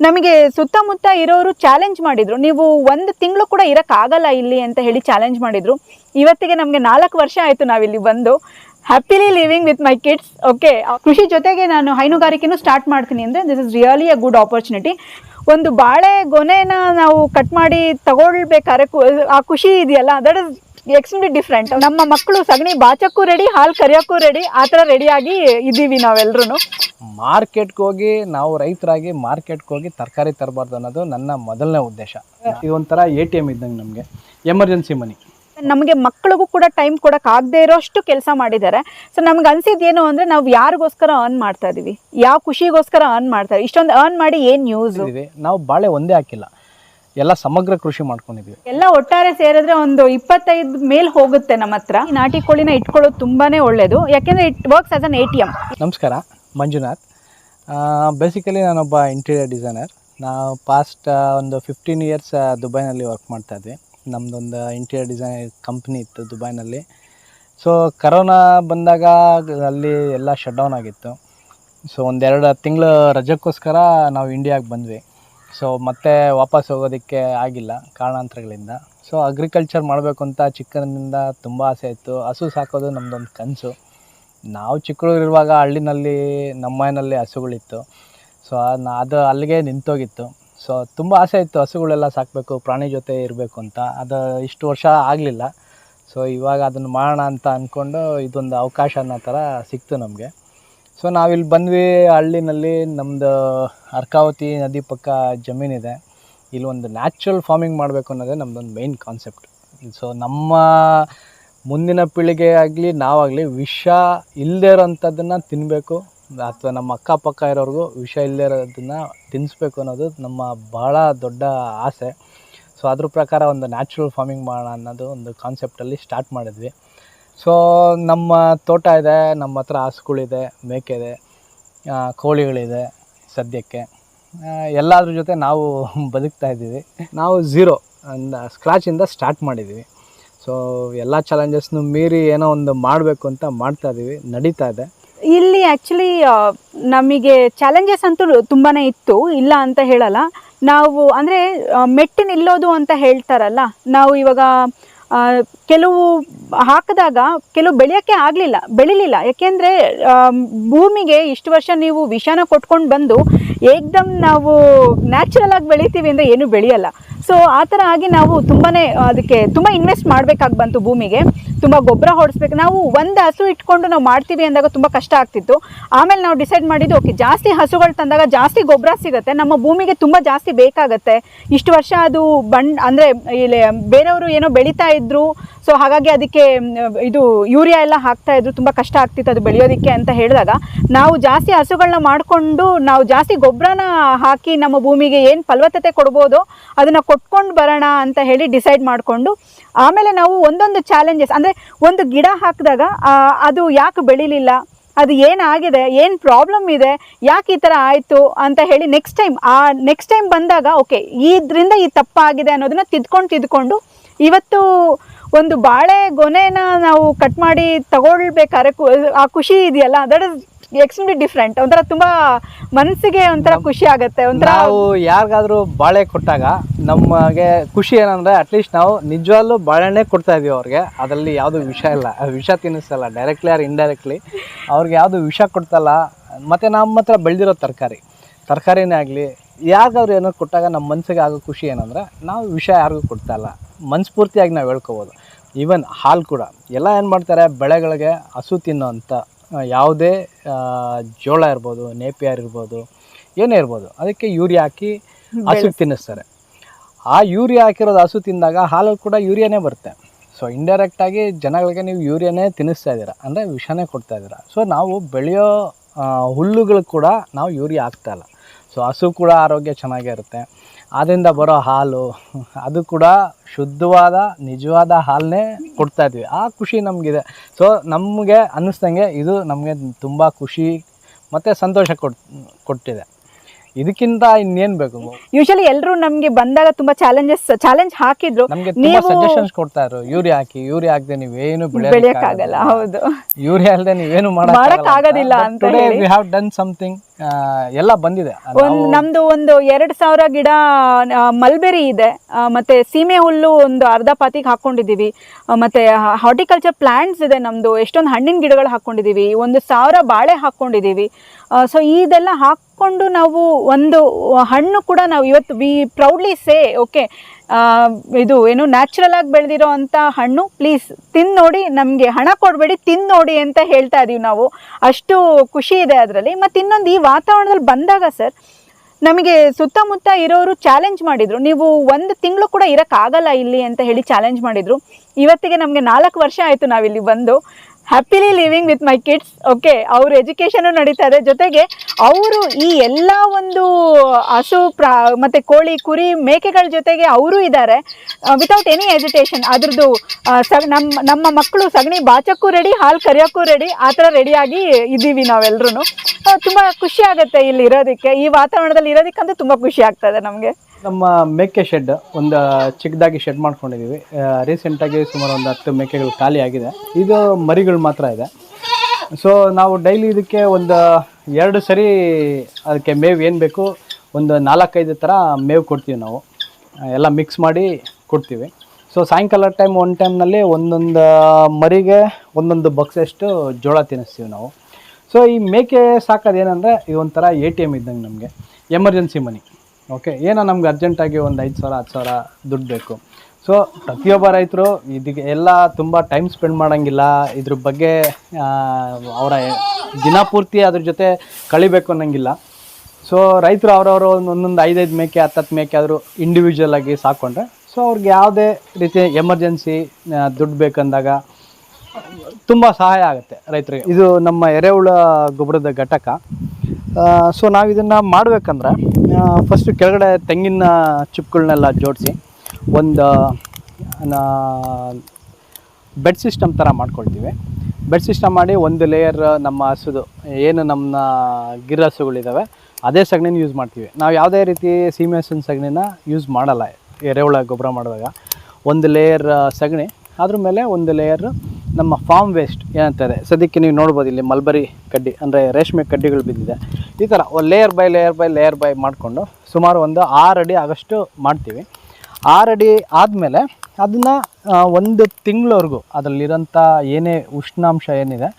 ನಮಗೆ ಸುತ್ತಮುತ್ತ ಇರೋರು ಚಾಲೆಂಜ್ ಮಾಡಿದ್ರು. ನೀವು ಒಂದು ತಿಂಗಳು ಕೂಡ ಇರೋಕ್ಕಾಗಲ್ಲ ಇಲ್ಲಿ ಅಂತ ಹೇಳಿ ಚಾಲೆಂಜ್ ಮಾಡಿದ್ರು. ಇವತ್ತಿಗೆ ನಮಗೆ ನಾಲ್ಕು ವರ್ಷ ಆಯಿತು ನಾವಿಲ್ಲಿ ಬಂದು. Happily living with my kids okay ಕೃಷಿ ಜೊತೆಗೆ ನಾನು ಹೈನುಗಾರಿಕೆನೂ ಸ್ಟಾರ್ಟ್ ಮಾಡ್ತೀನಿ ಅಂದರೆ this is really a good opportunity ಒಂದು ಬಾಳೆ ಗೊನೆನ ನಾವು ಕಟ್ ಮಾಡಿ ತಗೊಳ್ಬೇಕಾದ್ರೆ ಆ ಖುಷಿ ಇದೆಯಲ್ಲ ದಟ್ ಇಸ್ ಎಕ್ಸ್ಟ್ರೀಮ್ಲಿ ಡಿಫ್ರೆಂಟ್ ನಮ್ಮ ಮಕ್ಕಳು ಸಗಣಿ ಬಾಚಕ್ಕೂ ರೆಡಿ ಹಾಲು ಕರಿಯೋಕ್ಕೂ ರೆಡಿ ಆ ಥರ ರೆಡಿಯಾಗಿ ಇದ್ದೀವಿ ನಾವೆಲ್ಲರೂ ಮಾರ್ಕೆಟ್ಗೆ ಹೋಗಿ ನಾವು ರೈತರಾಗಿ ಮಾರ್ಕೆಟ್ಗೆ ಹೋಗಿ ತರಕಾರಿ ತರಬಾರ್ದು ಅನ್ನೋದು ನನ್ನ ಮೊದಲನೇ ಉದ್ದೇಶ. ಇದು ಒಂಥರ ಎ ಟಿ ಎಂ ಇದ್ದಂಗೆ ನಮಗೆ. ಎಮರ್ಜೆನ್ಸಿ ಮನಿ ನಮಗೆ ಮಕ್ಕಳಿಗೂ ಕೂಡ ಟೈಮ್ ಕೊಡಕ್ಕೆ ಆಗದೆ ಇರೋಷ್ಟು ಕೆಲಸ ಮಾಡಿದ್ದಾರೆ. ಸೊ ನಮ್ಗೆ ಅನ್ಸಿದ್ದು ಏನು ಅಂದ್ರೆ ನಾವು ಯಾರಿಗೋಸ್ಕರ ಅರ್ನ್ ಮಾಡ್ತಾ ಇದೀವಿ? ಯಾವ ಖುಷಿಗೋಸ್ಕರ ಅರ್ನ್ ಮಾಡ್ತಾರೆ ಇಷ್ಟೊಂದು ಅರ್ನ್ ಮಾಡಿ ಏನು ಯೂಸ್ ನಾವು ಬಾಳೆ ಒಂದೇ ಹಾಕಿಲ್ಲ. ಎಲ್ಲ ಸಮಗ್ರ ಕೃಷಿ ಮಾಡ್ಕೊಂಡಿದ್ವಿ ಎಲ್ಲ ಒಟ್ಟಾರೆ ಸೇರಿದ್ರೆ ಒಂದು ಇಪ್ಪತ್ತೈದು ಮೇಲ್ ಹೋಗುತ್ತೆ ನಮ್ಮ ಹತ್ರ. ಈ ನಾಟಿ ಕೋಳಿನ ಇಟ್ಕೊಳ್ಳೋದು ತುಂಬಾನೇ ಒಳ್ಳೇದು. ಯಾಕೆಂದ್ರೆ it works as an A T M ನಮಸ್ಕಾರ ಮಂಜುನಾಥ್. ಬೇಸಿಕಲಿ ನಾನೊಬ್ಬ ಇಂಟೀರಿಯರ್ ಡಿಸೈನರ್ ನಾವು ಪಾಸ್ಟ್ ಒಂದು ಫಿಫ್ಟೀನ್ ಇಯರ್ಸ್ ದುಬೈನಲ್ಲಿ ವರ್ಕ್ ಮಾಡ್ತಾ ಇದ್ವಿ. ನಮ್ಮದೊಂದು ಇಂಟೀರಿಯರ್ ಡಿಸೈನ್ ಕಂಪ್ನಿ ಇತ್ತು ದುಬೈನಲ್ಲಿ. ಸೊ ಕರೋನಾ ಬಂದಾಗ ಅಲ್ಲಿ ಎಲ್ಲ ಶಟ್ ಡೌನ್ ಆಗಿತ್ತು. ಸೊ ಒಂದೆರಡು ತಿಂಗಳು ರಜಕ್ಕೋಸ್ಕರ ನಾವು ಇಂಡಿಯಾಗೆ ಬಂದ್ವಿ. ಸೊ ಮತ್ತೆ ವಾಪಸ್ ಹೋಗೋದಕ್ಕೆ ಆಗಿಲ್ಲ ಕಾರಣಾಂತರಗಳಿಂದ. ಸೊ ಅಗ್ರಿಕಲ್ಚರ್ ಮಾಡಬೇಕು ಅಂತ ಚಿಕ್ಕನಿಂದ ತುಂಬ ಆಸೆ ಇತ್ತು. ಹಸು ಸಾಕೋದು ನಮ್ಮದೊಂದು ಕನಸು. ನಾವು ಚಿಕ್ಕಳಿರುವಾಗ ಹಳ್ಳಿನಲ್ಲಿ ನಮ್ಮ ಮನೆಯಲ್ಲಿ ಹಸುಗಳಿತ್ತು ಸೊ ಅದು ಅಲ್ಲಿಗೆ ನಿಂತೋಗಿತ್ತು. ಸೊ ತುಂಬ ಆಸೆ ಇತ್ತು ಹಸುಗಳೆಲ್ಲ ಸಾಕಬೇಕು, ಪ್ರಾಣಿ ಜೊತೆ ಇರಬೇಕು ಅಂತ. ಅದು ಇಷ್ಟು ವರ್ಷ ಆಗಲಿಲ್ಲ. ಸೊ ಇವಾಗ ಅದನ್ನು ಮಾಡೋಣ ಅಂತ ಅಂದ್ಕೊಂಡು ಇದೊಂದು ಅವಕಾಶ ಅನ್ನೋ ಥರ ಸಿಕ್ತು ನಮಗೆ. ಸೊ ನಾವಿಲ್ಲಿ ಬಂದ್ವಿ ಹಳ್ಳಿನಲ್ಲಿ. ನಮ್ಮದು ಅರ್ಕಾವತಿ ನದಿ ಪಕ್ಕ ಜಮೀನಿದೆ. ಇಲ್ಲಿ ಒಂದು ನ್ಯಾಚುರಲ್ ಫಾರ್ಮಿಂಗ್ ಮಾಡಬೇಕು ಅನ್ನೋದೇ ನಮ್ಮದೊಂದು ಮೇಯ್ನ್ ಕಾನ್ಸೆಪ್ಟ್ ಸೊ ನಮ್ಮ ಮುಂದಿನ ಪೀಳಿಗೆ ಆಗಲಿ, ನಾವಾಗಲಿ ವಿಷ ಇಲ್ಲದೇ ಇರೋಂಥದ್ದನ್ನು ತಿನ್ನಬೇಕು ಅಥವಾ ನಮ್ಮ ಅಕ್ಕಪಕ್ಕ ಇರೋರಿಗೂ ವಿಷ ಇಲ್ಲದೇ ಇರೋದನ್ನು ತಿನ್ನಿಸ್ಬೇಕು ಅನ್ನೋದು ನಮ್ಮ ಬಹಳ ದೊಡ್ಡ ಆಸೆ. ಸೊ ಅದ್ರ ಪ್ರಕಾರ ಒಂದು ನ್ಯಾಚುರಲ್ ಫಾರ್ಮಿಂಗ್ ಮಾಡೋಣ ಅನ್ನೋದು ಒಂದು ಕಾನ್ಸೆಪ್ಟಲ್ಲಿ ಸ್ಟಾರ್ಟ್ ಮಾಡಿದ್ವಿ. ಸೊ ನಮ್ಮ ತೋಟ ಇದೆ, ನಮ್ಮ ಹತ್ರ ಹಸುಗಳಿದೆ ಮೇಕೆ ಇದೆ ಕೋಳಿಗಳಿದೆ ಸದ್ಯಕ್ಕೆ. ಎಲ್ಲದ್ರ ಜೊತೆ ನಾವು ಬದುಕ್ತಾ ಇದ್ದೀವಿ. ನಾವು ಝೀರೋ ಸ್ಕ್ರಾಚಿಂದ ಸ್ಟಾರ್ಟ್ ಮಾಡಿದ್ದೀವಿ. ಸೊ ಎಲ್ಲ ಚಾಲೆಂಜಸ್ನು ಮೀರಿ ಏನೋ ಒಂದು ಮಾಡಬೇಕು ಅಂತ ಮಾಡ್ತಾ ಇದ್ದೀವಿ, ನಡೀತಾ ಇದೆ. ಇಲ್ಲಿ ಆ್ಯಕ್ಚುಲಿ ನಮಗೆ ಚಾಲೆಂಜಸ್ ಅಂತೂ ತುಂಬಾ ಇತ್ತು, ಇಲ್ಲ ಅಂತ ಹೇಳಲ್ಲ. ನಾವು, ಅಂದರೆ ಮೆಟ್ಟಿ ನಿಲ್ಲೋದು ಅಂತ ಹೇಳ್ತಾರಲ್ಲ, ನಾವು ಇವಾಗ ಕೆಲವು ಹಾಕಿದಾಗ ಕೆಲವು ಬೆಳೆಯೋಕ್ಕೆ ಆಗಲಿಲ್ಲ, ಬೆಳಿಲಿಲ್ಲ. ಯಾಕೆಂದರೆ ಭೂಮಿಗೆ ಇಷ್ಟು ವರ್ಷ ನೀವು ವಿಷನ ಕೊಟ್ಕೊಂಡು ಬಂದು ಏಕ್ದಮ್ ನಾವು ನ್ಯಾಚುರಲ್ ಆಗಿ ಬೆಳಿತೀವಿ ಅಂದರೆ ಏನು ಬೆಳೆಯಲ್ಲ. ಸೊ ಆ ಥರ ಆಗಿ ನಾವು ತುಂಬಾ ಅದಕ್ಕೆ ತುಂಬ ಇನ್ವೆಸ್ಟ್ ಮಾಡಬೇಕಾಗಿ ಬಂತು ಭೂಮಿಗೆ. ತುಂಬ ಗೊಬ್ಬರ ಹೊಡಿಸ್ಬೇಕು. ನಾವು ಒಂದು ಹಸು ಇಟ್ಕೊಂಡು ನಾವು ಮಾಡ್ತೀವಿ ಅಂದಾಗ ತುಂಬ ಕಷ್ಟ ಆಗ್ತಿತ್ತು. ಆಮೇಲೆ ನಾವು ಡಿಸೈಡ್ ಮಾಡಿದ್ದು, ಓಕೆ, ಜಾಸ್ತಿ ಹಸುಗಳು ತಂದಾಗ ಜಾಸ್ತಿ ಗೊಬ್ಬರ ಸಿಗುತ್ತೆ. ನಮ್ಮ ಭೂಮಿಗೆ ತುಂಬ ಜಾಸ್ತಿ ಬೇಕಾಗತ್ತೆ. ಇಷ್ಟು ವರ್ಷ ಅದು ಬಂಡ್, ಅಂದರೆ ಇಲ್ಲಿ ಬೇರೆಯವರು ಏನೋ ಬೆಳೀತಾ ಇದ್ರು. ಸೊ ಹಾಗಾಗಿ ಅದಕ್ಕೆ ಇದು ಯೂರಿಯಾ ಎಲ್ಲ ಹಾಕ್ತಾ ಇದ್ರು. ತುಂಬ ಕಷ್ಟ ಆಗ್ತಿತ್ತು ಅದು ಬೆಳೆಯೋದಕ್ಕೆ ಅಂತ ಹೇಳಿದಾಗ. ನಾವು ಜಾಸ್ತಿ ಹಸುಗಳನ್ನ ಮಾಡಿಕೊಂಡು ನಾವು ಜಾಸ್ತಿ ಗೊಬ್ಬರನ ಹಾಕಿ ನಮ್ಮ ಭೂಮಿಗೆ ಏನು ಫಲವತ್ತತೆ ಕೊಡ್ಬೋದು ಅದನ್ನು ಕೊಟ್ಕೊಂಡು ಬರೋಣ ಅಂತ ಹೇಳಿ ಡಿಸೈಡ್ ಮಾಡಿಕೊಂಡು, ಆಮೇಲೆ ನಾವು ಒಂದೊಂದು ಚಾಲೆಂಜಸ್ ಅಂದರೆ ಒಂದು ಗಿಡ ಹಾಕಿದಾಗ ಅದು ಯಾಕೆ ಬೆಳಿಲಿಲ್ಲ, ಅದು ಏನಾಗಿದೆ ಏನು ಪ್ರಾಬ್ಲಮ್ ಇದೆ, ಯಾಕೆ ಈ ಥರ ಆಯಿತು ಅಂತ ಹೇಳಿ ನೆಕ್ಸ್ಟ್ ಟೈಮ್ ಆ ನೆಕ್ಸ್ಟ್ ಟೈಮ್ ಬಂದಾಗ ಓಕೆ ಇದರಿಂದ ಈ ತಪ್ಪಾಗಿದೆ ಅನ್ನೋದನ್ನ ತಿದ್ಕೊಂಡು ತಿದ್ಕೊಂಡು, ಇವತ್ತು ಒಂದು ಬಾಳೆ ಗೊನೆನ ನಾವು ಕಟ್ ಮಾಡಿ ತಗೊಳ್ಬೇಕಾದ್ರೆ ಆ ಖುಷಿ ಇದೆಯಲ್ಲ ದಟ್ ಇಸ್ ಎಕ್ಸ್ಟ್ರೀಮ್ಲಿ ಡಿಫ್ರೆಂಟ್ ಒಂಥರ ತುಂಬ ಮನಸ್ಸಿಗೆ ಒಂಥರ ಖುಷಿ ಆಗುತ್ತೆ. ಒಂಥರ ನಾವು ಯಾರಿಗಾದ್ರೂ ಬಾಳೆ ಕೊಟ್ಟಾಗ ನಮಗೆ ಖುಷಿ ಏನಂದ್ರೆ ಅಟ್ಲೀಸ್ಟ್ ನಾವು ನಿಜವಾಗ್ಲೂ ಬಾಳೆಹಣ್ಣೆ ಕೊಡ್ತಾ ಇದೀವಿ ಅವ್ರಿಗೆ. ಅದರಲ್ಲಿ ಯಾವುದು ವಿಷ ಇಲ್ಲ. ವಿಷ ತಿನ್ನಿಸಲ್ಲ ಡೈರೆಕ್ಟ್ಲಿ ಆರ್ ಇಂಡೈರೆಕ್ಟ್ಲಿ ಅವ್ರಿಗೆ ಯಾವುದು ವಿಷ ಕೊಡ್ತಲ್ಲ ಮತ್ತು ನಮ್ಮ ಹತ್ರ ಬೆಳೆದಿರೋ ತರಕಾರಿ. ತರಕಾರಿನೇ ಆಗಲಿ ಯಾರಿಗಾದ್ರೂ ಏನೋ ಕೊಟ್ಟಾಗ ನಮ್ಮ ಮನಸ್ಸಿಗೆ ಆಗೋ ಖುಷಿ ಏನಂದ್ರೆ ನಾವು ವಿಷ ಯಾರಿಗೂ ಕೊಡ್ತಾ ಇಲ್ಲ. ಮನಸ್ಫೂರ್ತಿಯಾಗಿ ನಾವು ಹೇಳ್ಕೊಬೋದು. ಈವನ್ ಹಾಲು ಕೂಡ. ಎಲ್ಲ ಏನು ಮಾಡ್ತಾರೆ? ಬೆಳೆಗಳಿಗೆ ಹಸು ತಿನ್ನೋಂಥ ಆ, ಯಾವುದೇ ಜೋಳ ಇರ್ಬೋದು ನೇಪಿಯರ್ ಇರ್ಬೋದು ಏನೇ ಇರ್ಬೋದು ಅದಕ್ಕೆ ಯೂರಿಯಾ ಹಾಕಿ ಹಸು ತಿನ್ನಿಸ್ತಾರೆ. ಆ ಯೂರಿಯಾ ಹಾಕಿರೋದು ಹಸು ತಿಂದಾಗ ಹಾಲಲ್ಲಿ ಕೂಡ ಯೂರಿಯಾನೇ ಬರುತ್ತೆ. ಸೊ ಇಂಡೈರೆಕ್ಟಾಗಿ ಜನಗಳಿಗೆ ನೀವು ಯೂರಿಯಾನೇ ತಿನ್ನಿಸ್ತಾ ಇದ್ದೀರಾ ಅಂದರೆ ವಿಷನೇ ಕೊಡ್ತಾ ಇದ್ದೀರಾ. ಸೊ ನಾವು ಬೆಳೆಯೋ ಹುಲ್ಲುಗಳು ಕೂಡ ನಾವು ಯೂರಿಯಾ ಹಾಕ್ತಾ ಇಲ್ಲ. ಸೊ ಹಸು ಕೂಡ ಆರೋಗ್ಯ ಚೆನ್ನಾಗೇ ಇರುತ್ತೆ. ಅದರಿಂದ ಬರೋ ಹಾಲು, ಅದು ಕೂಡ ಶುದ್ಧವಾದ, ನಿಜವಾದ ಹಾಲನ್ನೇ ಕೊಡ್ತಾ ಇದ್ವಿ. ಆ ಖುಷಿ ನಮಗಿದೆ. ಸೊ ನಮಗೆ ಅನ್ನಿಸ್ದಂಗೆ ಇದು ನಮಗೆ ತುಂಬ ಖುಷಿ ಮತ್ತು ಸಂತೋಷ ಕೊಟ್ಟು ಕೊಟ್ಟಿದೆ. ಇದಕ್ಕಿಂತ ಇನ್ನೇನ್ ಬೇಕು? ಯೂಶಲಿ ಎಲ್ಲರೂ ನಮ್ಗೆ ಬಂದಾಗ ತುಂಬಾ ಚಾಲೆಂಜಸ್ ಚಾಲೆಂಜ್ ಹಾಕಿದ್ರು. ನಮ್ಗೆ ತುಂಬಾ ನೀವು ಸಜೆಷನ್ಸ್ ಯೂರಿಯಾ ಹಾಕಿ ಯೂರಿ ಹಾಕದೆ ನೀವೇನು ಬೆಳೆಯಕ್ಕಾಗಲ್ಲ ಹೌದು. ಯೂರಿಯಾ ಅಲ್ಲದೆ ನೀವೇನು ಮಾಡಕ್ಕಾಗೋದಿಲ್ಲ ಅಂತ ಹೇಳಿ. ವಿ ಹ್ಯಾವ್ ಡನ್ ಸಮಥಿಂಗ್ ಎಲ್ಲ ಬಂದಿದೆ. ಒಂದ್ ನಮ್ದು ಒಂದು ಎರಡ್ ಸಾವಿರ ಗಿಡ ಮಲ್ಬೆರಿ ಇದೆ. ಆ, ಮತ್ತೆ ಸೀಮೆ ಹುಲ್ಲು ಒಂದು ಅರ್ಧ ಪಾತಿಗೆ ಹಾಕೊಂಡಿದೀವಿ. ಆ, ಮತ್ತೆ ಹಾರ್ಟಿಕಲ್ಚರ್ ಪ್ಲಾಂಟ್ಸ್ ಇದೆ ನಮ್ದು. ಎಷ್ಟೊಂದು ಹಣ್ಣಿನ ಗಿಡಗಳು ಹಾಕೊಂಡಿದೀವಿ. ಒಂದು ಸಾವಿರ ಬಾಳೆ ಹಾಕೊಂಡಿದೀವಿ. ಸೊ ಇದೆಲ್ಲ ಹಾಕೊಂಡು ನಾವು ಒಂದು ಹಣ್ಣು ಕೂಡ ನಾವು ಇವತ್ತು ವಿ ಪ್ರೌಡ್ಲಿ ಸೇ ಓಕೆ ಇದು ಏನು ನ್ಯಾಚುರಲ್ ಆಗಿ ಬೆಳೆದಿರೋ ಅಂಥ ಹಣ್ಣು ಪ್ಲೀಸ್ ತಿಂದು ನೋಡಿ, ನಮಗೆ ಹಣ ಕೊಡಬೇಡಿ ತಿಂದು ನೋಡಿ ಅಂತ ಹೇಳ್ತಾ ಇದ್ದೀವಿ ನಾವು. ಅಷ್ಟು ಖುಷಿ ಇದೆ ಅದರಲ್ಲಿ. ಮತ್ತು ಇನ್ನೊಂದು ಈ ವಾತಾವರಣದಲ್ಲಿ ಬಂದಾಗ ಸರ್ ನಮಗೆ ಸುತ್ತಮುತ್ತ ಇರೋರು ಚಾಲೆಂಜ್ ಮಾಡಿದರು. ನೀವು ಒಂದು ತಿಂಗಳು ಕೂಡ ಇರೋಕ್ಕಾಗಲ್ಲ ಇಲ್ಲಿ ಅಂತ ಹೇಳಿ ಚಾಲೆಂಜ್ ಮಾಡಿದರು. ಇವತ್ತಿಗೆ ನಮಗೆ ನಾಲ್ಕು ವರ್ಷ ಆಯಿತು ನಾವಿಲ್ಲಿ ಬಂದು. Happily living with my kids okay ಅವ್ರ ಎಜುಕೇಷನು ನಡೀತಾ ಇದೆ. ಜೊತೆಗೆ ಅವರು ಈ ಎಲ್ಲ ಒಂದು ಹಸು ಪ್ರಾ, ಮತ್ತು ಕೋಳಿ, ಕುರಿ ಮೇಕೆಗಳ ಜೊತೆಗೆ ಅವರು ಇದ್ದಾರೆ. ವಿತೌಟ್ ಎನಿ ಎಜಿಟೇಷನ್ ಅದ್ರದ್ದು ಸಗ್ ಸ ನಮ್ಮ ನಮ್ಮ ಮಕ್ಕಳು ಸಗಣಿ ಬಾಚಕ್ಕೂ ರೆಡಿ ಹಾಲು ಕರಿಯೋಕ್ಕೂ ರೆಡಿ ಆ ಥರ ರೆಡಿಯಾಗಿ ಇದ್ದೀವಿ ನಾವೆಲ್ಲರೂ ತುಂಬ ಖುಷಿ ಆಗುತ್ತೆ ಇಲ್ಲಿ ಇರೋದಕ್ಕೆ. ಈ ವಾತಾವರಣದಲ್ಲಿ ಇರೋದಕ್ಕಂತೂ ತುಂಬ ಖುಷಿ ಆಗ್ತದೆ ನಮಗೆ. ನಮ್ಮ ಮೇಕೆ ಶೆಡ್ ಒಂದು ಚಿಕ್ಕದಾಗಿ ಶೆಡ್ ಮಾಡ್ಕೊಂಡಿದ್ದೀವಿ ರೀಸೆಂಟಾಗಿ ಸುಮಾರು ಒಂದು ಹತ್ತು ಮೇಕೆಗಳು ಖಾಲಿ ಆಗಿದೆ. ಇದು ಮರಿಗಳು ಮಾತ್ರ ಇದೆ. ಸೊ ನಾವು ಡೈಲಿ ಇದಕ್ಕೆ ಒಂದು ಎರಡು ಸರಿ ಅದಕ್ಕೆ ಮೇವು ಏನು ಬೇಕು, ಒಂದು ನಾಲ್ಕೈದು ಥರ ಮೇವು ಕೊಡ್ತೀವಿ ನಾವು. ಎಲ್ಲ ಮಿಕ್ಸ್ ಮಾಡಿ ಕೊಡ್ತೀವಿ. ಸೊ ಸಾಯಂಕಾಲ ಟೈಮ್ ಒನ್ ಟೈಮ್ನಲ್ಲಿ ಒಂದೊಂದು ಮರಿಗೆ ಒಂದೊಂದು ಬಕ್ಸಷ್ಟು ಜೋಳ ತಿನ್ನಿಸ್ತೀವಿ ನಾವು. ಸೊ ಈ ಮೇಕೆ ಸಾಕೋದೇನೆಂದರೆ ಇದು ಒಂಥರ ಎ ಟಿ ಎಂ ಇದ್ದಂಗೆ ನಮಗೆ. ಎಮರ್ಜೆನ್ಸಿ ಮನಿ ಓಕೆ ಏನೋ ನಮ್ಗೆ ಅರ್ಜೆಂಟಾಗಿ ಒಂದು ಐದು ಸಾವಿರ, ಹತ್ತು ಸಾವಿರ ದುಡ್ಡು ಬೇಕು. ಸೊ ಪ್ರತಿಯೊಬ್ಬ ರೈತರು ಇದಕ್ಕೆ ಎಲ್ಲ ತುಂಬ ಟೈಮ್ ಸ್ಪೆಂಡ್ ಮಾಡೋಂಗಿಲ್ಲ. ಇದ್ರ ಬಗ್ಗೆ ಅವರ ದಿನಪೂರ್ತಿ ಅದ್ರ ಜೊತೆ ಕಳಿಬೇಕು ಅನ್ನೋಂಗಿಲ್ಲ. ಸೊ ರೈತರು ಅವರವರು ಒಂದೊಂದು ಐದೈದು ಮೇಕೆ ಹತ್ತತ್ತು ಮೇಕೆ ಆದರೂ ಇಂಡಿವಿಜುವಲ್ ಆಗಿ ಸಾಕೊಂಡ್ರೆ ಸೊ ಅವ್ರಿಗೆ ಯಾವುದೇ ರೀತಿ ಎಮರ್ಜೆನ್ಸಿ ದುಡ್ಡು ಬೇಕಂದಾಗ ತುಂಬ ಸಹಾಯ ಆಗುತ್ತೆ ರೈತರಿಗೆ. ಇದು ನಮ್ಮ ಎರೆಹುಳ ಗೊಬ್ಬರದ ಘಟಕ. ಸೊ ನಾವು ಇದನ್ನು ಮಾಡಬೇಕಂದ್ರೆ ಫಸ್ಟು ಕೆಳಗಡೆ ತೆಂಗಿನ ಚಿಪ್ಗಳನ್ನೆಲ್ಲ ಜೋಡಿಸಿ ಒಂದು ಬೆಡ್ ಸಿಸ್ಟಮ್ ಥರ ಮಾಡ್ಕೊಳ್ತೀವಿ. ಬೆಡ್ ಸಿಸ್ಟಮ್ ಮಾಡಿ ಒಂದು ಲೇಯರ್ ನಮ್ಮ ಹಸುದು, ಏನು ನಮ್ಮ ಗಿರ್ ಹಸುಗಳಿದ್ದಾವೆ ಅದೇ ಸಗಣಿನ ಯೂಸ್ ಮಾಡ್ತೀವಿ. ನಾವು ಯಾವುದೇ ರೀತಿ ಸೀಮೆ ಹಸುವಿನ ಸಗಣಿನ ಯೂಸ್ ಮಾಡಲ್ಲ, ಎರೆಹುಳ ಗೊಬ್ಬರ ಮಾಡಿದಾಗ ಒಂದು ಲೇಯರ್ ಸಗಣಿ, ಅದ್ರ ಮೇಲೆ ಒಂದು ಲೇಯರ್ ನಮ್ಮ ಫಾರ್ಮ್ ವೇಸ್ಟ್ ಏನಂತಾರೆ? ಸದ್ಯಕ್ಕೆ ನೀವು ನೋಡ್ಬೋದು ಇಲ್ಲಿ ಮಲ್ಬರಿ ಕಡ್ಡಿ, ಅಂದರೆ ರೇಷ್ಮೆ ಕಡ್ಡಿಗಳು ಬಿದ್ದಿದೆ. ಈ ಥರ layer by layer by layer by ಮಾಡಿಕೊಂಡು ಸುಮಾರು ಒಂದು ಆರು ಅಡಿ ಆಗಷ್ಟು ಮಾಡ್ತೀವಿ. ಆರು ಅಡಿ ಆದಮೇಲೆ ಅದನ್ನು ಒಂದು ತಿಂಗಳವರೆಗೂ ಅದರಲ್ಲಿರೋಂಥ ಏನೇ ಉಷ್ಣಾಂಶ ಏನಿದೆ,